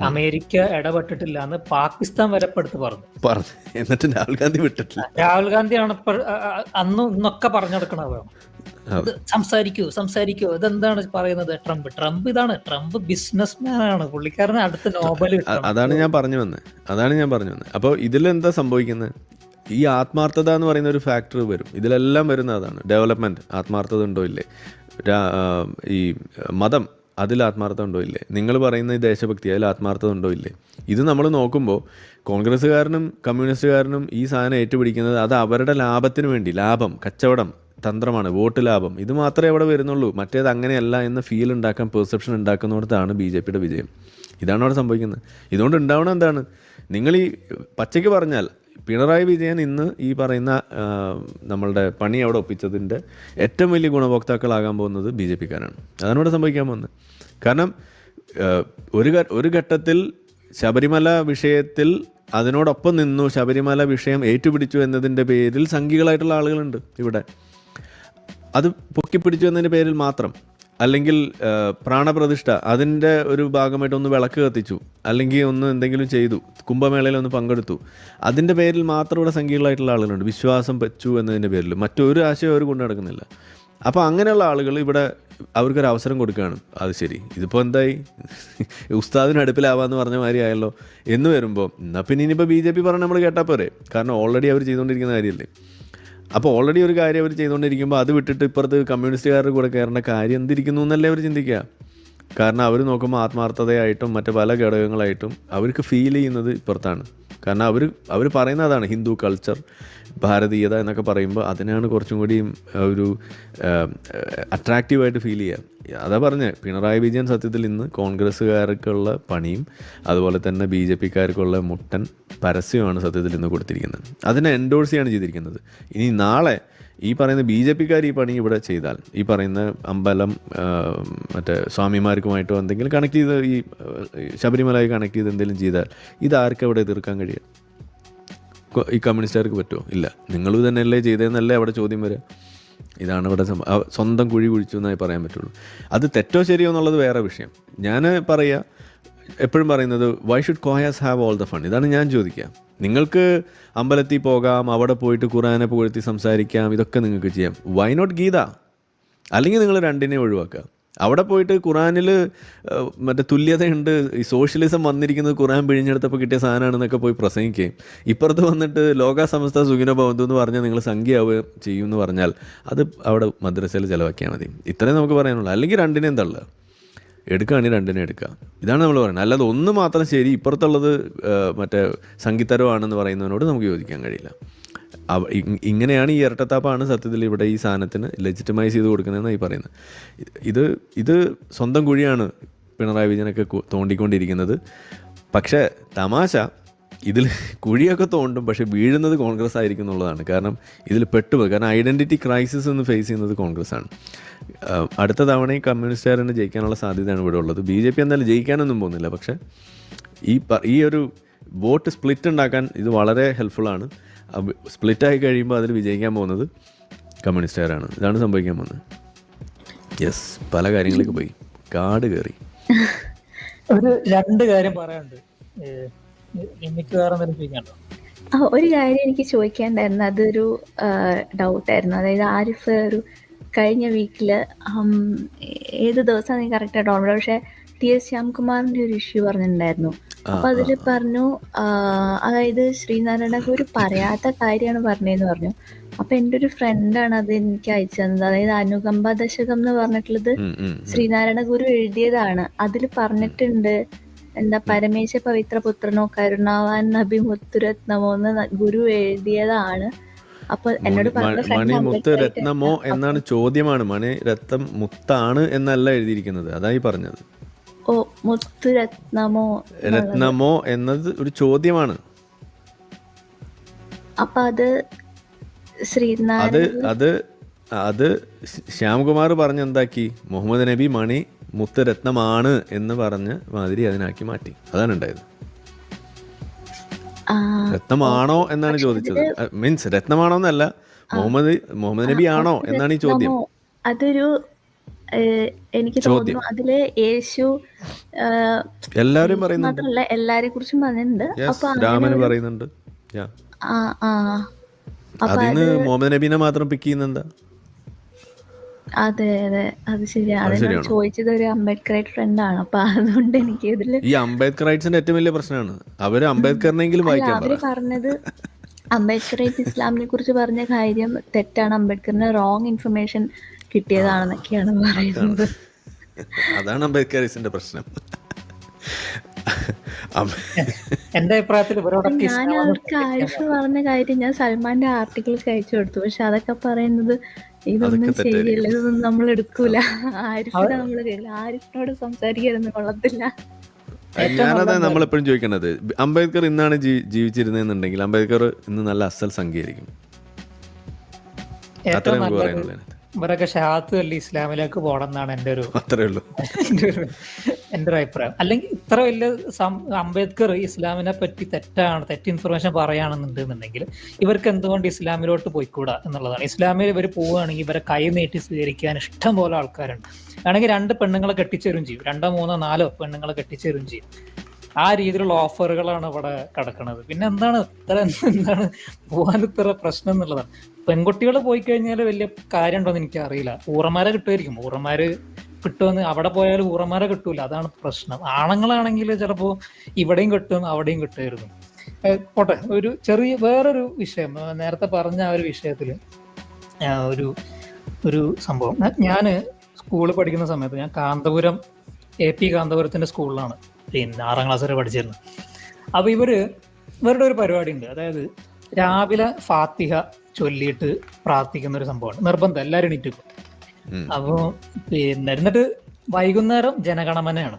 അമേരിക്ക ഇടപെട്ടിട്ടില്ല എന്ന് പാകിസ്ഥാൻ വരെ പെടുത്ത് എടുത്ത് പറഞ്ഞു. പറഞ്ഞു. എന്നിട്ട് രാഹുൽ ഗാന്ധി വിട്ടിട്ടില്ല. രാഹുൽ ഗാന്ധിയാണ് അന്ന് ഇന്നൊക്കെ പറഞ്ഞെടുക്കണത്. സംസാരിക്കൂ സംസാരിക്കൂ. ഇതെന്താണ് പറയുന്നത്? ട്രംപ്. ട്രംപ് ഇതാണ്. ട്രംപ് ബിസിനസ് ആണ് പുള്ളിക്കാരന് അടുത്ത നോബൽ അതാണ് ഞാൻ പറഞ്ഞു വന്നത് അതാണ് ഞാൻ പറഞ്ഞു വന്നത് അപ്പോൾ ഇതിലെന്താ സംഭവിക്കുന്നത് ഈ ആത്മാർത്ഥത എന്ന് പറയുന്ന ഒരു ഫാക്ടർ വരും. ഇതിലെല്ലാം വരുന്ന അതാണ്. ഡെവലപ്മെന്റ് ആത്മാർത്ഥത ഉണ്ടോ ഇല്ലേ? ഈ മതം. അതിൽ ആത്മാർത്ഥം ഉണ്ടോ? ഇല്ലേ. നിങ്ങൾ പറയുന്ന ഈ ദേശഭക്തി അതിൽ ആത്മാർത്ഥത ഉണ്ടോ? ഇല്ലേ. ഇത് നമ്മൾ നോക്കുമ്പോൾ കോൺഗ്രസ്സുകാരനും കമ്മ്യൂണിസ്റ്റുകാരനും ഈ സാധനം ഏറ്റുപിടിക്കുന്നത് അത് അവരുടെ ലാഭത്തിന് വേണ്ടി ലാഭം കച്ചവടം തന്ത്രമാണ് വോട്ട് ലാഭം. ഇത് മാത്രമേ അവിടെ വരുന്നുള്ളൂ. മറ്റേത് അങ്ങനെയല്ല എന്ന ഫീൽ ഉണ്ടാക്കാൻ പെർസെപ്ഷൻ ഉണ്ടാക്കുന്നിടത്താണ് ബി ജെ പിയുടെ വിജയം. ഇതാണ് അവിടെ സംഭവിക്കുന്നത്. ഇതുകൊണ്ട് ഉണ്ടാവണം എന്താണ്? നിങ്ങൾ ഈ പച്ചയ്ക്ക് പറഞ്ഞാൽ പിണറായി വിജയൻ ഇന്ന് ഈ പറയുന്ന നമ്മളുടെ പണി അവിടെ ഒപ്പിച്ചതിന്റെ ഏറ്റവും വലിയ ഗുണഭോക്താക്കളാകാൻ പോകുന്നത് ബി ജെ പിക്കാരാണ്. അതാണ് ഇവിടെ സംഭവിക്കാൻ പോകുന്നത്. കാരണം ഒരു ഒരു ഘട്ടത്തിൽ ശബരിമല വിഷയത്തിൽ അതിനോടൊപ്പം നിന്നു ശബരിമല വിഷയം ഏറ്റുപിടിച്ചു എന്നതിന്റെ പേരിൽ സംഘികളായിട്ടുള്ള ആളുകളുണ്ട് ഇവിടെ. അത് പൊക്കിപ്പിടിച്ചു എന്നതിന്റെ പേരിൽ മാത്രം. അല്ലെങ്കിൽ പ്രാണപ്രതിഷ്ഠ അതിന്റെ ഒരു ഭാഗമായിട്ട് ഒന്ന് വിളക്ക് കത്തിച്ചു. അല്ലെങ്കിൽ ഒന്ന് എന്തെങ്കിലും ചെയ്തു. കുംഭമേളയിൽ ഒന്ന് പങ്കെടുത്തു. അതിന്റെ പേരിൽ മാത്രം ഇവിടെ സംഖ്യകളായിട്ടുള്ള ആളുകളുണ്ട്. വിശ്വാസം വെച്ചു എന്നതിന്റെ പേരിൽ. മറ്റൊരു ആശയം അവർ കൊണ്ടു നടക്കുന്നില്ല. അപ്പോൾ അങ്ങനെയുള്ള ആളുകൾ ഇവിടെ അവർക്കൊരു അവസരം കൊടുക്കുകയാണ്. അത് ശരി. ഇതിപ്പോൾ എന്തായി? ഉസ്താദിന് അടുപ്പിലാവാന്ന് പറഞ്ഞ മാതിരി ആയല്ലോ എന്ന് വരുമ്പോൾ എന്നാൽ പിന്നെ ഇനിയിപ്പോൾ ബി ജെ പി പറഞ്ഞാൽ നമ്മൾ കേട്ടാൽ പോരെ. കാരണം ഓൾറെഡി അവർ ചെയ്തുകൊണ്ടിരിക്കുന്ന കാര്യമല്ലേ അപ്പോൾ ഓൾറെഡി ഒരു കാര്യം അവർ ചെയ്തുകൊണ്ടിരിക്കുമ്പോൾ അത് വിട്ടിട്ട് ഇപ്പുറത്ത് കമ്മ്യൂണിസ്റ്റുകാരുടെ കൂടെ കയറേണ്ട കാര്യം എന്തിരിക്കുന്നു എന്നല്ലേ അവർ ചിന്തിക്കുക കാരണം അവർ നോക്കുമ്പോൾ ആത്മാർത്ഥതയായിട്ടും മറ്റ് പല ഘടകങ്ങളായിട്ടും അവർക്ക് ഫീൽ ചെയ്യുന്നത് ഇപ്പുറത്താണ്. കാരണം അവർ അവർ പറയുന്നത് അതാണ് ഹിന്ദു കൾച്ചർ ഭാരതീയത എന്നൊക്കെ പറയുമ്പോൾ അതിനാണ് കുറച്ചും കൂടി ഒരു അട്രാക്റ്റീവായിട്ട് ഫീൽ ചെയ്യുക. അതാ പറഞ്ഞത് പിണറായി വിജയൻ സത്യത്തിൽ ഇന്ന് കോൺഗ്രസ്സുകാർക്കുള്ള പണിയും അതുപോലെ തന്നെ ബി ജെ പിക്കാർക്കുള്ള മുട്ടൻ പരസ്യമാണ് സത്യത്തിൽ ഇന്ന് കൊടുത്തിരിക്കുന്നത്. അതിനെ എൻഡോഴ്സ് ചെയ്യാണ് ചെയ്തിരിക്കുന്നത്. ഇനി നാളെ ഈ പറയുന്ന ബി ജെ പിക്കാർ ഈ പണി ഇവിടെ ചെയ്താൽ ഈ പറയുന്ന അമ്പലം മറ്റേ സ്വാമിമാർക്കുമായിട്ടോ എന്തെങ്കിലും കണക്ട് ചെയ്ത് ഈ ശബരിമലയിൽ കണക്ട് ചെയ്ത് എന്തെങ്കിലും ചെയ്താൽ ഇതാർക്കും ഇവിടെ എതിർക്കാൻ കഴിയുക കൊ- ഈ കമ്മ്യൂണിസ്റ്റുകാർക്ക് പറ്റുമോ? ഇല്ല. നിങ്ങൾ തന്നെയല്ലേ ചെയ്തതെന്നല്ലേ അവിടെ ചോദ്യം വരെ? ഇതാണ് ഇവിടെ സ്വന്തം കുഴി കുഴിച്ചു എന്നായി പറയാൻ പറ്റുള്ളൂ. അത് തെറ്റോ ശരിയോ എന്നുള്ളത് വേറെ വിഷയം. ഞാൻ പറയുക എപ്പോഴും പറയുന്നത് why should Koyas have all the fund ഇതാണ് ഞാൻ ചോദിക്കുക നിങ്ങൾക്ക് അമ്പലത്തിൽ പോകാം അവിടെ പോയിട്ട് ഖുറാനെ പുകഴ്ത്തി സംസാരിക്കാം ഇതൊക്കെ നിങ്ങൾക്ക് ചെയ്യാം. Why not Gita? അല്ലെങ്കിൽ നിങ്ങൾ രണ്ടിനെ ഒഴിവാക്കുക. അവിടെ പോയിട്ട് ഖുറാനിൽ മറ്റേ തുല്യതയുണ്ട്. ഈ സോഷ്യലിസം വന്നിരിക്കുന്നത് ഖുറാൻ പിഴിഞ്ഞെടുത്തപ്പോൾ കിട്ടിയ സാധനമാണെന്നൊക്കെ പോയി പ്രസംഗിക്കുകയും ഇപ്പുറത്ത് വന്നിട്ട് ലോക ഭവന്തു എന്ന് പറഞ്ഞാൽ നിങ്ങൾ സംഖ്യയാവുകയും ചെയ്യും എന്ന് പറഞ്ഞാൽ അത് അവിടെ മദ്രസയിൽ ചിലവാക്കിയാൽ മതി. ഇത്രയും നമുക്ക് പറയാനുള്ളൂ. അല്ലെങ്കിൽ രണ്ടിനെയും തള്ളുക എടുക്കുകയാണെങ്കിൽ രണ്ടിനെ എടുക്കുക ഇതാണ് നമ്മൾ പറയുന്നത്. അല്ലാതെ ഒന്ന് മാത്രം ശരി ഇപ്പുറത്തുള്ളത് മറ്റേ സംഗീതരമാണെന്ന് പറയുന്നതിനോട് നമുക്ക് യോജിക്കാൻ കഴിയില്ല. ഇങ്ങനെയാണ് ഈ ഇരട്ടത്താപ്പാണ് സത്യത്തിൽ ഇവിടെ ഈ സാധനത്തിന് ലെജിറ്റമൈസ് ചെയ്ത് കൊടുക്കുന്നതെന്നാണ് ഈ പറയുന്നത്. ഇത് ഇത് സ്വന്തം കുഴിയാണ് പിണറായി വിജയനൊക്കെ തോണ്ടിക്കൊണ്ടിരിക്കുന്നത്. പക്ഷേ തമാശ ഇതിൽ കുഴിയൊക്കെ തോണ്ടും പക്ഷേ വീഴുന്നത് കോൺഗ്രസ് ആയിരിക്കും എന്നുള്ളതാണ്. കാരണം ഇതിൽ പെട്ടുപോയി. കാരണം ഐഡന്റിറ്റി ക്രൈസിസ് എന്ന് ഫേസ് ചെയ്യുന്നത് കോൺഗ്രസ് ആണ്. അടുത്ത തവണ ഈ കമ്മ്യൂണിസ്റ്റുകാരന് ജയിക്കാനുള്ള സാധ്യതയാണ് ഇവിടെ ഉള്ളത്. ബി ജെ പി എന്തായാലും ജയിക്കാനൊന്നും പോകുന്നില്ല. പക്ഷേ ഈ ഈ ഒരു വോട്ട് സ്പ്ലിറ്റ് ഉണ്ടാക്കാൻ ഇത് വളരെ ഹെൽപ്ഫുള്ളാണ് സ്പ്ലിറ്റ് ആയി കഴിയുമ്പോൾ അതിൽ വിജയിക്കാൻ പോകുന്നത് കമ്മ്യൂണിസ്റ്റുകാരാണ്. ഇതാണ് സംഭവിക്കാൻ പോകുന്നത്. യെസ് പല കാര്യങ്ങളിലേക്ക് പോയി. കാട് കയറി [laughs] ഒരു രണ്ട് കാര്യം പറയാനുണ്ട്. ഒരു കാര്യം എനിക്ക് ചോദിക്കാണ്ടായിരുന്നു അതൊരു ഡൗട്ടായിരുന്നു അതായത് ആരിഫ് ഒരു കഴിഞ്ഞ വീക്കിൽ ഏത് ദിവസം എനിക്ക് കറക്റ്റായിട്ട് ഓർമ്മ പക്ഷെ ടി എസ് ശ്യാംകുമാറിന്റെ ഒരു ഇഷ്യൂ പറഞ്ഞിട്ടുണ്ടായിരുന്നു. അപ്പൊ അതിൽ പറഞ്ഞു അതായത് ശ്രീനാരായണ ഗുരു [coughs] പറയാത്ത കാര്യമാണ് പറഞ്ഞതെന്ന് പറഞ്ഞു. അപ്പൊ എന്റെ ഒരു ഫ്രണ്ടാണ് അത് എനിക്ക് അയച്ചു തന്നത്. അതായത് അനുകമ്പ ദശകം എന്ന് പറഞ്ഞിട്ടുള്ളത്. ശ്രീനാരായണ ഗുരു എഴുതിയതാണ്. അതിൽ പറഞ്ഞിട്ടുണ്ട് എന്താ പരമേശ പവിത്ര പുത്രനോ കരുണാവാൻ നബി മുത്തുരത്നമോ എന്ന് ഗുരു എഴുതിയതാണ്. അപ്പൊ എന്നോട് മണി മുത്ത് രത്നമോ എന്നാണ് ചോദ്യമാണ്. മണി രത്നം മുത്താണ് എന്നല്ല എഴുതിയിരിക്കുന്നത്. അതായി പറഞ്ഞത്. ഓ എന്നുള്ളത്. രത്നമോ എന്നത് ഒരു ചോദ്യമാണ്. അപ്പൊ അത് അത് അത് അത് ശ്യാംകുമാർ പറഞ്ഞ എന്താക്കി? മുഹമ്മദ് നബി മണി മുത്ത് രത്നമാണ് എന്ന് പറഞ്ഞ് മാതിരി അതിനാക്കി മാറ്റി. അതാണ് ഉണ്ടായത്. രത്നമാണോ എന്നാണ് ചോദിച്ചത്. മീൻസ് രത്നമാണോ എന്നല്ല മുഹമ്മദ് മുഹമ്മദ് നബി ആണോ എന്നാണ് ഈ ചോദ്യം. അതൊരു എനിക്ക് തോന്നുന്നു അതിൽ യേശു എല്ലാരും പറയുന്നുണ്ട്. മാത്രല്ല എല്ലാരെ കുറിച്ചും അപ്പൊ രാമന് പറയുന്നുണ്ട്. അതിന്ന് മുഹമ്മദ് നബീനെ മാത്രം പിക്ക് ചെയ്യുന്നെന്താ അതെ അതെ. അത് ശരിയാണ്? ചോദിച്ചത് ഒരു അംബേദ്കറേറ്റ് ഫ്രണ്ടാണ് അപ്പൊ അതുകൊണ്ട് എനിക്ക് ഇതിൽ ഈ അംബേദ്കർ റൈറ്റ്സിന്റെ ഏറ്റവും വലിയ പ്രശ്നമാണ്. അവർ അംബേദ്കറിനെങ്കിലും വായിക്കാൻ അവർ പറ. പറഞ്ഞത് അംബേദ്കറേറ്റ് ഇസ്ലാമിനെ കുറിച്ച് പറഞ്ഞ കാര്യം തെറ്റാണ്. അംബേദ്കറിന് റോങ് ഇൻഫർമേഷൻ കിട്ടിയതാണെന്നൊക്കെയാണ് പറയുന്നത്. അതാണ് അംബേദ്കറിന്റെ പ്രശ്നം. എന്റെ അഭിപ്രായത്തിൽ ഞാൻ അവർക്ക് ആരിഫ് പറഞ്ഞ കാര്യം ഞാൻ സൽമാന്റെ ആർട്ടിക്കിൾ അയച്ചു കൊടുത്തു. പക്ഷെ അതൊക്കെ പറയുന്നത് ഇതൊന്നും ശരിയല്ല ഇതൊന്നും നമ്മൾ എടുക്കൂല. ആരിഫിനെ നമ്മൾ ആരിഫിനോട് സംസാരിക്കാനൊന്നും കൊള്ളത്തില്ല. ഞാനതാ നമ്മളെപ്പോഴും ചോദിക്കണത്. അംബേദ്കർ ഇന്നാണ് ജീ- ജീവിച്ചിരുന്നതെന്നുണ്ടെങ്കിൽ അംബേദ്കർ ഇന്ന് നല്ല അസൽ സംഖ്യയായിരിക്കും. ആയിരിക്കും ഏറ്റവും നമുക്ക് നല്ലത് പറയാനുള്ളൂ. ഇവരൊക്കെ ഷഹാത്ത് അല്ലി ഇസ്ലാമിലേക്ക് പോകണം എന്നാണ് എന്റെ ഒരു അത്രേ ഉള്ളൂ. എന്റെ ഒരു എന്റെ ഒരു അഭിപ്രായം. അല്ലെങ്കിൽ ഇത്ര വലിയ അംബേദ്കർ ഇസ്ലാമിനെ പറ്റി തെറ്റാണ് തെറ്റ് ഇൻഫർമേഷൻ പറയുകയാണെന്നുണ്ടെന്നുണ്ടെങ്കിൽ ഇവർക്ക് എന്തുകൊണ്ട് ഇസ്ലാമിലോട്ട് പോയിക്കൂടാ എന്നുള്ളതാണ്. ഇസ്ലാമിൽ ഇവർ പോവുകയാണെങ്കിൽ ഇവരെ കൈ നീട്ടി സ്വീകരിക്കാൻ ഇഷ്ടം പോലെ ആൾക്കാരുണ്ട്. ആണെങ്കിൽ രണ്ട് പെണ്ണുങ്ങളെ കെട്ടിച്ചേരും ചെയ്യും. രണ്ടോ മൂന്നോ നാലോ പെണ്ണുങ്ങളെ കെട്ടിച്ചേരും ചെയ്യും. ആ രീതിയിലുള്ള ഓഫറുകളാണ് ഇവിടെ കിടക്കുന്നത്. പിന്നെ എന്താണ് ഇത്ര എന്താണ് പോകാൻ ഇത്ര പ്രശ്നം എന്നുള്ളതാണ്. പെൺകുട്ടികൾ പോയി കഴിഞ്ഞാൽ വലിയ കാര്യം ഉണ്ടോന്ന് എനിക്ക് അറിയില്ല ഊറന്മാരെ കിട്ടുമായിരിക്കും. ഊറന്മാര് കിട്ടുമെന്ന് അവിടെ പോയാൽ ഊറന്മാരെ കിട്ടൂല. അതാണ് പ്രശ്നം. ആണുങ്ങളാണെങ്കിൽ ചിലപ്പോ ഇവിടെയും കിട്ടും അവിടെയും കിട്ടുമായിരുന്നു. പോട്ടെ. ഒരു ചെറിയ വേറൊരു വിഷയം. നേരത്തെ പറഞ്ഞ ആ ഒരു വിഷയത്തിൽ ഒരു ഒരു സംഭവം. ഞാൻ സ്കൂളിൽ പഠിക്കുന്ന സമയത്ത് ഞാൻ കാന്തപുരം എ പി കാന്തപുരത്തിന്റെ സ്കൂളിലാണ്. പിന്നെ ആറാം ക്ലാസ് വരെ പഠിച്ചിരുന്നത്. അപ്പൊ ഇവർ ഇവരുടെ ഒരു പരിപാടി ഉണ്ട് അതായത് രാവിലെ ഫാത്തിഹ ചൊല്ലിയിട്ട് പ്രാർത്ഥിക്കുന്ന ഒരു സംഭവമാണ്. നിർബന്ധം എല്ലാവരും എണീറ്റ് അപ്പോൾ അപ്പോ പിന്നെ എന്നിട്ട് വൈകുന്നേരം ജനഗണമനയാണ്.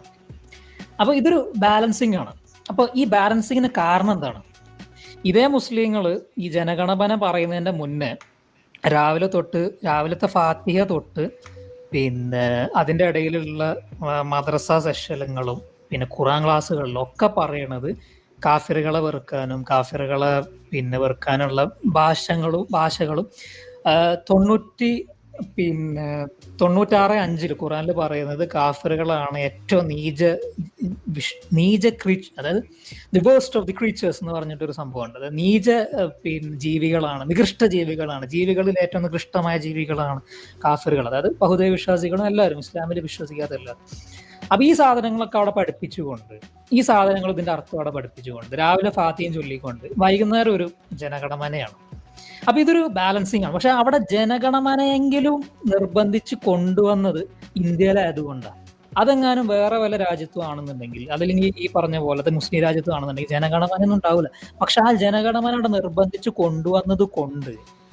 അപ്പൊ ഇതൊരു ബാലൻസിങ് ആണ്. അപ്പൊ ഈ ബാലൻസിങ്ങിന് കാരണം എന്താണ്? ഇതേ മുസ്ലിങ്ങൾ ഈ ജനഗണമന പറയുന്നതിന്റെ മുന്നേ രാവിലെ തൊട്ട് രാവിലത്തെ ഫാത്തിഹ തൊട്ട് പിന്നെ അതിന്റെ ഇടയിലുള്ള മദ്രസ സെഷനുകളും പിന്നെ ഖുറാൻ ക്ലാസ്സുകളിലും ഒക്കെ പറയണത് കാഫിറുകളെ വെറുക്കാനും കാഫിറുകളെ പിന്നെ വെറുക്കാനുള്ള ഭാഷകളും ഭാഷകളും തൊണ്ണൂറ്റി പിന്നെ തൊണ്ണൂറ്റാറ് അഞ്ചിൽ ഖുറാനിൽ പറയുന്നത് കാഫറുകളാണ് ഏറ്റവും നീച നീച ക്രീച്ച് അതായത് the waste of the creatures എന്ന് പറഞ്ഞിട്ടൊരു സംഭവമുണ്ട്. അതായത് നീച പിന്നെ ജീവികളാണ് നികൃഷ്ട ജീവികളാണ്. ജീവികളിൽ ഏറ്റവും നികൃഷ്ടമായ ജീവികളാണ് കാഫറുകൾ. അതായത് ബഹുദൈവ വിശ്വാസികളും എല്ലാവരും ഇസ്ലാമിൽ വിശ്വസിക്കാത്ത എല്ലാവരും. അപ്പൊ ഈ സാധനങ്ങളൊക്കെ അവിടെ പഠിപ്പിച്ചുകൊണ്ട് ഈ സാധനങ്ങൾ ഇതിന്റെ അർത്ഥം അവിടെ പഠിപ്പിച്ചുകൊണ്ട് രാവിലെ ഫാത്തിയും ചൊല്ലിക്കൊണ്ട് വൈകുന്നേരം ഒരു ജനഗണമനയാണ്. അപ്പൊ ഇതൊരു ബാലൻസിങ് ആണ്. പക്ഷെ അവിടെ ജനഗണമനയെങ്കിലും നിർബന്ധിച്ച് കൊണ്ടുവന്നത് ഇന്ത്യയിലായതുകൊണ്ടാണ്. അതെങ്ങാനും വേറെ വല്ല രാജ്യത്തും ആണെന്നുണ്ടെങ്കിൽ അതല്ലെങ്കിൽ ഈ പറഞ്ഞ പോലത്തെ മുസ്ലിം രാജ്യത്തും ആണെന്നുണ്ടെങ്കിൽ ജനഗണമനൊന്നും ഉണ്ടാവില്ല. പക്ഷെ ആ ജനഗണമന അവിടെ നിർബന്ധിച്ച് കൊണ്ടുവന്നത് കൊണ്ട്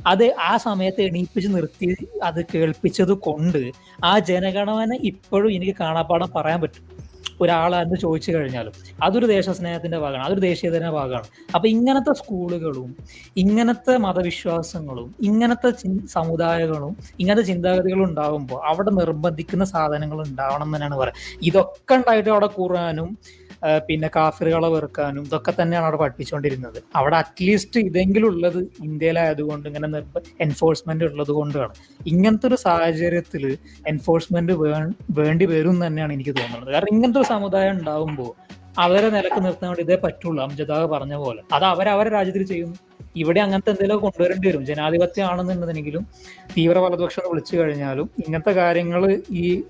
അത് ആ സമയത്ത് എണീപ്പിച്ച് നിർത്തി അത് കേൾപ്പിച്ചത് കൊണ്ട് ആ ജനഗണമന ഇപ്പോഴും എനിക്ക് കാണാപ്പാടം പറയാൻ പറ്റും. ഒരാളെന്ന് ചോദിച്ചു കഴിഞ്ഞാലും. അതൊരു ദേശസ്നേഹത്തിന്റെ ഭാഗമാണ്. അതൊരു ദേശീയതയുടെ ഭാഗമാണ്. അപ്പൊ ഇങ്ങനത്തെ സ്കൂളുകളും ഇങ്ങനത്തെ മതവിശ്വാസങ്ങളും ഇങ്ങനത്തെ സമുദായങ്ങളും ഇങ്ങനത്തെ ചിന്താഗതികളും ഉണ്ടാകുമ്പോൾ അവിടെ നിർബന്ധിക്കുന്ന സാധനങ്ങൾ ഉണ്ടാവണം എന്ന് തന്നെയാണ് പറയുക. ഇതൊക്കെ ഉണ്ടായിട്ട് അവിടെ ഖുറാനും ആ, പിന്നെ കാഫിറുകളെ വെറുക്കാനും ഇതൊക്കെ തന്നെയാണ് അവിടെ പഠിപ്പിച്ചുകൊണ്ടിരുന്നത്. അവിടെ അറ്റ്ലീസ്റ്റ് ഇതെങ്കിലും ഉള്ളത് ഇന്ത്യയിലായതുകൊണ്ട് ഇങ്ങനെ എൻഫോഴ്സ്മെന്റ് ഉള്ളത് കൊണ്ടാണ്. ഇങ്ങനത്തെ ഒരു സാഹചര്യത്തിൽ എൻഫോഴ്സ്മെന്റ് വേണ്ടി വരും തന്നെയാണ് എനിക്ക് തോന്നുന്നത്. കാരണം ഇങ്ങനത്തെ ഒരു സമുദായം ഉണ്ടാവുമ്പോൾ അവരെ നിലയ്ക്ക് നിർത്താൻ വേണ്ടി ഇതേ പറ്റുള്ളൂ അംജദാവ് പറഞ്ഞ പോലെ. അത് അവരവരെ രാജ്യത്തിൽ ചെയ്യുന്നു ഇവിടെ അങ്ങനത്തെ എന്തെങ്കിലും കൊണ്ടുവരേണ്ടി വരും. ജനാധിപത്യം ആണെന്നുണ്ടെങ്കിലും തീവ്ര വലതുപക്ഷം വിളിച്ചു കഴിഞ്ഞാലും ഇങ്ങനത്തെ കാര്യങ്ങൾ ഈ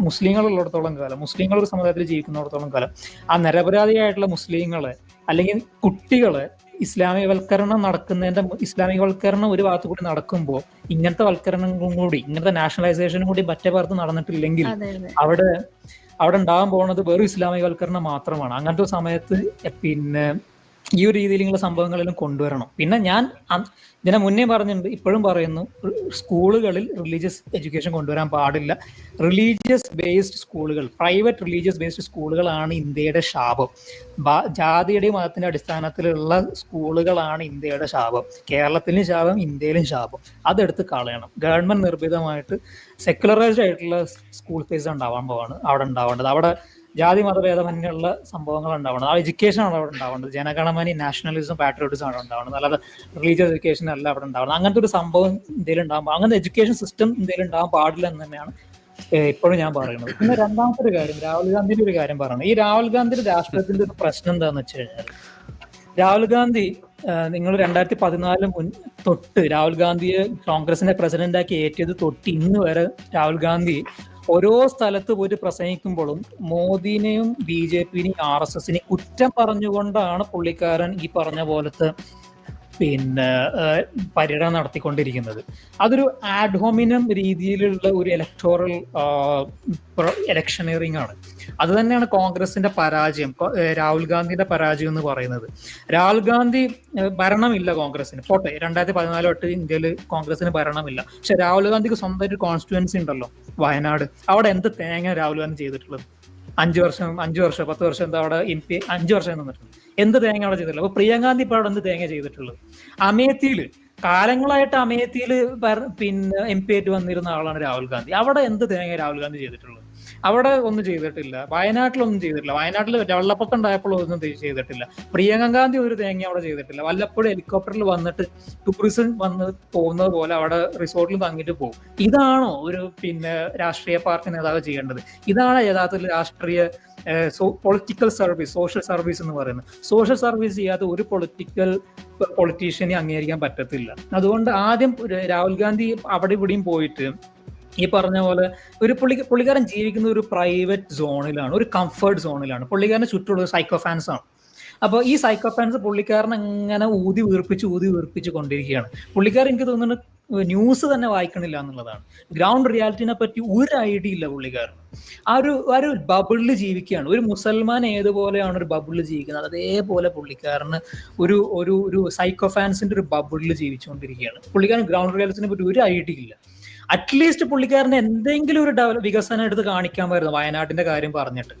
മുസ്ലിങ്ങൾ ഉള്ളിടത്തോളം കാലം മുസ്ലിങ്ങൾ ഒരു സമുദായത്തിൽ ജീവിക്കുന്നിടത്തോളം കാലം ആ നിരപരാധിയായിട്ടുള്ള മുസ്ലിങ്ങളെ അല്ലെങ്കിൽ കുട്ടികളെ ഇസ്ലാമികവൽക്കരണം നടക്കുന്നതിന്റെ ഇസ്ലാമികവൽക്കരണം ഒരു ഭാഗത്ത് കൂടി നടക്കുമ്പോൾ ഇങ്ങനത്തെ വൽക്കരണങ്ങളും കൂടി ഇങ്ങനത്തെ നാഷണലൈസേഷനും കൂടി മറ്റേ ഭാഗത്ത് നടന്നിട്ടില്ലെങ്കിൽ അവിടെ അവിടെ ഉണ്ടാകാൻ പോകുന്നത് വെറും ഇസ്ലാമികവൽക്കരണം മാത്രമാണ്. അങ്ങനത്തെ സമയത്ത് പിന്നെ ഈ ഒരു രീതിയിലുള്ള സംഭവങ്ങളെല്ലാം കൊണ്ടുവരണം. പിന്നെ ഞാൻ ഇതിനെ മുന്നേ പറഞ്ഞിട്ടുണ്ട് ഇപ്പോഴും പറയുന്നു സ്കൂളുകളിൽ റിലീജിയസ് എഡ്യൂക്കേഷൻ കൊണ്ടുവരാൻ പാടില്ല. റിലീജിയസ് ബേസ്ഡ് സ്കൂളുകൾ പ്രൈവറ്റ് റിലീജിയസ് ബേസ്ഡ് സ്കൂളുകളാണ് ഇന്ത്യയുടെ ശാപം. ജാതിയുടെയും മതത്തിന്റെ അടിസ്ഥാനത്തിലുള്ള സ്കൂളുകളാണ് ഇന്ത്യയുടെ ശാപം. കേരളത്തിലും ശാപം ഇന്ത്യയിലും ശാപം. അതെടുത്ത് കളയണം. ഗവൺമെന്റ് നിർബിതമായിട്ട് സെക്യുലറൈസ്ഡ് ആയിട്ടുള്ള സ്കൂൾ സ്പേസ് ഉണ്ടാവാൻ പോവാണ് അവിടെ ഉണ്ടാവേണ്ടത്. അവിടെ ജാതി മതഭേദമന്യുള്ള സംഭവങ്ങൾ ഉണ്ടാവണം ആ എഡ്യൂക്കേഷൻ ആണ് അവിടെ ഉണ്ടാവുന്നത് ജനഗണമനി നാഷണലിസം പാട്രിയോട്ടിസം ആണ് ഉണ്ടാവുന്നത് അല്ലാതെ റിലീജിയസ് എഡ്യൂക്കേഷൻ അല്ല അവിടെ ഉണ്ടാവുന്നത് അങ്ങനത്തെ ഒരു സംഭവം ഇന്ത്യയിൽ ഉണ്ടാകുമ്പോൾ അങ്ങനത്തെ എഡ്യൂക്കേഷൻ സിസ്റ്റം ഇന്ത്യയിൽ ഉണ്ടാകാൻ പാടില്ല എന്ന് തന്നെയാണ് ഇപ്പോഴും ഞാൻ പറയുന്നത്. പിന്നെ രണ്ടാമത്തെ ഒരു കാര്യം രാഹുൽ ഗാന്ധിയുടെ ഒരു കാര്യം പറയുന്നത് ഈ രാഹുൽ ഗാന്ധിയുടെ രാഷ്ട്രീയത്തിന്റെ ഒരു പ്രശ്നം എന്താണെന്ന് വെച്ച് കഴിഞ്ഞാൽ രാഹുൽ ഗാന്ധി നിങ്ങൾ രണ്ടായിരത്തി പതിനാല് മുൻ തൊട്ട് രാഹുൽ ഗാന്ധിയെ കോൺഗ്രസിന്റെ പ്രസിഡന്റാക്കി ഏറ്റിയത് തൊട്ട് ഇന്ന് വരെ രാഹുൽ ഗാന്ധി ഓരോ സ്ഥലത്ത് പോയിട്ട് പ്രസംഗിക്കുമ്പോഴും മോദിനെയും ബി ജെ പിനെയും ആർ എസ് എസിനെയും കുറ്റം പറഞ്ഞുകൊണ്ടാണ് പുള്ളിക്കാരൻ ഈ പറഞ്ഞ പോലത്തെ പിന്നെ പര്യടനം നടത്തിക്കൊണ്ടിരിക്കുന്നത്. അതൊരു ആഡ്ഹോമിനം രീതിയിലുള്ള ഒരു ഇലക്ടോറൽ ഇലക്ഷനിയറിംഗ് ആണ്. അത് തന്നെയാണ് കോൺഗ്രസിന്റെ പരാജയം. രാഹുൽ ഗാന്ധിയുടെ പരാജയം എന്ന് പറയുന്നത്. രാഹുൽ ഗാന്ധി ഭരണമില്ല കോൺഗ്രസിന്. പോട്ടെ രണ്ടായിരത്തി പതിനാല് തൊട്ട് ഇന്ത്യയിൽ കോൺഗ്രസിന് ഭരണമില്ല. പക്ഷെ രാഹുൽ ഗാന്ധിക്ക് സ്വന്തമായിട്ട് കോൺസ്റ്റിറ്റുവൻസി ഉണ്ടല്ലോ വയനാട്. അവിടെ എന്ത് തേങ്ങ രാഹുൽ ഗാന്ധി ചെയ്തിട്ടുള്ളത്? അഞ്ചു വർഷം അഞ്ചു വർഷം പത്ത് വർഷം എന്താ അവിടെ എം പി അഞ്ചു വർഷം നിന്നിട്ടുണ്ട് എന്ത് തേങ്ങ അവിടെ ചെയ്തിട്ടുള്ളത്? അപ്പൊ പ്രിയങ്കാന്തി ഇപ്പൊ അവിടെ എന്ത് തേങ്ങ ചെയ്തിട്ടുള്ളത്? അമേത്തിയിൽ കാലങ്ങളായിട്ട് അമേത്തിയിൽ പിന്നെ എം പി ആയിട്ട് വന്നിരുന്ന ആളാണ് രാഹുൽ ഗാന്ധി. അവിടെ എന്ത് തേങ്ങ രാഹുൽ ഗാന്ധി ചെയ്തിട്ടുള്ളത്? അവിടെ ഒന്നും ചെയ്തിട്ടില്ല. വയനാട്ടിലൊന്നും ചെയ്തിട്ടില്ല. വയനാട്ടിൽ വെള്ളപ്പൊക്കം ഉണ്ടായപ്പോൾ ഒന്നും ചെയ്തിട്ടില്ല. പ്രിയങ്ക ഗാന്ധി ഒരു തേങ്ങ അവിടെ ചെയ്തിട്ടില്ല. വല്ലപ്പോഴും ഹെലികോപ്റ്ററിൽ വന്നിട്ട് ടൂറിസം വന്ന് പോകുന്നത് പോലെ അവിടെ റിസോർട്ടിൽ തങ്ങിട്ട് പോകും. ഇതാണോ ഒരു പിന്നെ രാഷ്ട്രീയ പാർട്ടി നേതാവ് ചെയ്യേണ്ടത്? ഇതാണ് യഥാർത്ഥത്തിൽ രാഷ്ട്രീയ പൊളിറ്റിക്കൽ സർവീസ് സോഷ്യൽ സർവീസ് എന്ന് പറയുന്നത്. സോഷ്യൽ സർവീസ് ചെയ്യാത്ത ഒരു പൊളിറ്റിക്കൽ പൊളിറ്റീഷ്യനെ അംഗീകരിക്കാൻ പറ്റത്തില്ല. അതുകൊണ്ട് ആദ്യം രാഹുൽ ഗാന്ധി അവിടെ ഇവിടെയും പോയിട്ട് ഈ പറഞ്ഞ പോലെ ഒരു പുള്ളി പുള്ളിക്കാരൻ ജീവിക്കുന്ന ഒരു പ്രൈവറ്റ് സോണിലാണ് ഒരു കംഫർട്ട് സോണിലാണ് പുള്ളിക്കാരന് ചുറ്റുമുള്ള സൈക്കോ ഫാൻസ് ആണ്. അപ്പോൾ ഈ സൈക്കോ ഫാൻസ് പുള്ളിക്കാരൻ അങ്ങനെ ഊതി വീർപ്പിച്ച് ഊതി വീർപ്പിച്ച് കൊണ്ടിരിക്കുകയാണ്. പുള്ളിക്കാരൻ എനിക്ക് തോന്നുന്നു ന്യൂസ് തന്നെ വായിക്കണില്ല എന്നുള്ളതാണ്. ഗ്രൗണ്ട് റിയാലിറ്റിനെ പറ്റി ഒരു ഐഡിയ ഇല്ല പുള്ളിക്കാരന്. ആ ഒരു ആ ഒരു ബബിളിൽ ജീവിക്കുകയാണ്. ഒരു മുസൽമാൻ ഏതുപോലെയാണ് ഒരു ബബിളിൽ ജീവിക്കുന്നത്? അതേപോലെ പുള്ളിക്കാരന് ഒരു ഒരു ഒരു സൈക്കോ ഫാൻസിന്റെ ഒരു ബബിളിൽ ജീവിച്ചുകൊണ്ടിരിക്കുകയാണ്. പുള്ളിക്കാരൻ ഗ്രൗണ്ട് റിയാലിറ്റിനെ പറ്റി ഒരു ഐഡിയ ഇല്ല. അറ്റ്ലീസ്റ്റ് പുള്ളിക്കാരന് എന്തെങ്കിലും ഒരു ഡെവലപ്പ് വികസനം എടുത്ത് കാണിക്കാമായിരുന്നു വയനാട്ടിന്റെ കാര്യം പറഞ്ഞിട്ട്.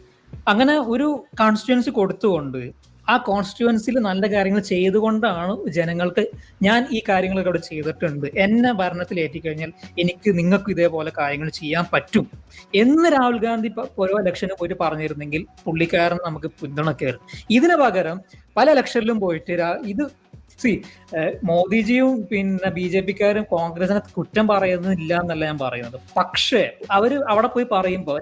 അങ്ങനെ ഒരു കോൺസ്റ്റിറ്റ്യുവൻസി കൊടുത്തുകൊണ്ട് ആ കോൺസ്റ്റിറ്റ്യുവൻസിയിൽ നല്ല കാര്യങ്ങൾ ചെയ്തുകൊണ്ടാണ് ജനങ്ങൾക്ക് ഞാൻ ഈ കാര്യങ്ങളൊക്കെ അവിടെ ചെയ്തിട്ടുണ്ട്. എന്നെ ഭരണത്തിൽ ഏറ്റിക്കഴിഞ്ഞാൽ എനിക്ക് നിങ്ങൾക്ക് ഇതേപോലെ കാര്യങ്ങൾ ചെയ്യാൻ പറ്റും. എന്ന് രാഹുൽ ഗാന്ധി ഓരോ ഇലക്ഷന് പോയിട്ട് പറഞ്ഞിരുന്നെങ്കിൽ പുള്ളിക്കാരൻ നമുക്ക് പിന്തുണക്കായിരുന്നു ഇതിന് പകരം പല ഇലക്ഷനിലും പോയിട്ട് ഇത് സി മോദിജിയും പിന്നെ ബി ജെ പിക്കാരും കോൺഗ്രസിനെ കുറ്റം പറയുന്നില്ല എന്നല്ല ഞാൻ പറയുന്നത്. പക്ഷേ അവർ അവിടെ പോയി പറയുമ്പോൾ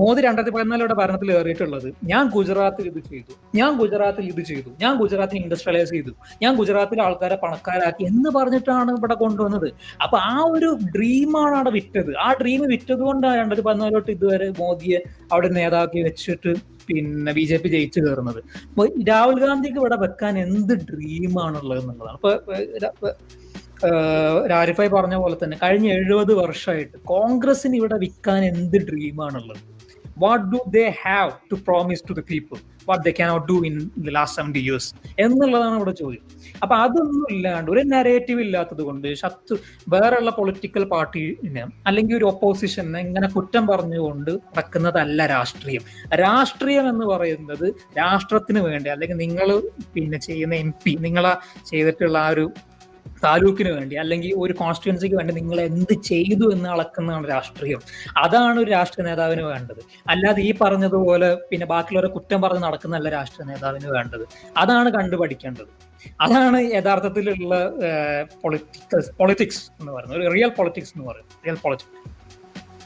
മോദി രണ്ടായിരത്തി പതിനാലോടെ ഭരണത്തിൽ കയറിയിട്ടുള്ളത് ഞാൻ ഗുജറാത്തിൽ ഇത് ചെയ്തു ഞാൻ ഗുജറാത്തിൽ ഇത് ചെയ്തു ഞാൻ ഗുജറാത്തിൽ ഇൻഡസ്ട്രിയലൈസ് ചെയ്തു ഞാൻ ഗുജറാത്തിലെ ആൾക്കാരെ പണക്കാരാക്കി എന്ന് പറഞ്ഞിട്ടാണ് ഇവിടെ കൊണ്ടുവന്നത്. അപ്പൊ ആ ഒരു ഡ്രീമാണ് അവിടെ വിറ്റത്. ആ ഡ്രീം വിറ്റത് കൊണ്ടാണ് രണ്ടായിരത്തി പതിനാലോട്ട് ഇതുവരെ മോദിയെ അവിടെ നേതാക്കി വെച്ചിട്ട് പിന്നെ ബി ജെ പി ജയിച്ചു കയറുന്നത്. അപ്പൊ രാഹുൽ ഗാന്ധിക്ക് ഇവിടെ വെക്കാൻ എന്ത് ഡ്രീമാണുള്ളത് എന്നുള്ളതാണ്. ഇപ്പൊ രാരിഫായി പറഞ്ഞ പോലെ തന്നെ കഴിഞ്ഞ എഴുപത് വർഷമായിട്ട് കോൺഗ്രസിന് ഇവിടെ വിൽക്കാൻ എന്ത് ഡ്രീമാണുള്ളത് what do they have to promise to the people what they cannot do in the last seventy years എന്നുള്ളതാണ് ഇവിടെ ചോദ്യം. അപ്പൊ അതൊന്നും ഇല്ലാണ്ട് ഒരു നെറേറ്റീവ് ഇല്ലാത്തത് കൊണ്ട് ശത്രു വേറെയുള്ള പൊളിറ്റിക്കൽ പാർട്ടിനെ അല്ലെങ്കിൽ ഒരു ഒപ്പോസിഷനെ ഇങ്ങനെ കുറ്റം പറഞ്ഞുകൊണ്ട് നടക്കുന്നതല്ല രാഷ്ട്രീയം. രാഷ്ട്രീയം എന്ന് പറയുന്നത് രാഷ്ട്രത്തിന് വേണ്ടി അല്ലെങ്കിൽ നിങ്ങൾ പിന്നെ ചെയ്യുന്ന എം പി നിങ്ങളെ ചെയ്തിട്ടുള്ള ആ ഒരു താലൂക്കിന് വേണ്ടി അല്ലെങ്കിൽ ഒരു കോൺസ്റ്റിറ്റ്യുവൻസിക്ക് വേണ്ടി നിങ്ങൾ എന്ത് ചെയ്തു എന്ന് അളക്കുന്നതാണ് രാഷ്ട്രീയം. അതാണ് ഒരു രാഷ്ട്രീയ നേതാവിന് വേണ്ടത്. അല്ലാതെ ഈ പറഞ്ഞതുപോലെ പിന്നെ ബാക്കിയുള്ളവരെ കുറ്റം പറഞ്ഞ് നടക്കുന്നല്ല രാഷ്ട്രീയ നേതാവിന് വേണ്ടത്. അതാണ് കണ്ടുപഠിക്കേണ്ടത്. അതാണ് യഥാർത്ഥത്തിലുള്ള പൊളിറ്റിക്കൽ പൊളിറ്റിക്സ് എന്ന് പറയുന്നത്. ഒരു റിയൽ പൊളിറ്റിക്സ് എന്ന് പറയുന്നത് റിയൽ പൊളിറ്റിക്സ്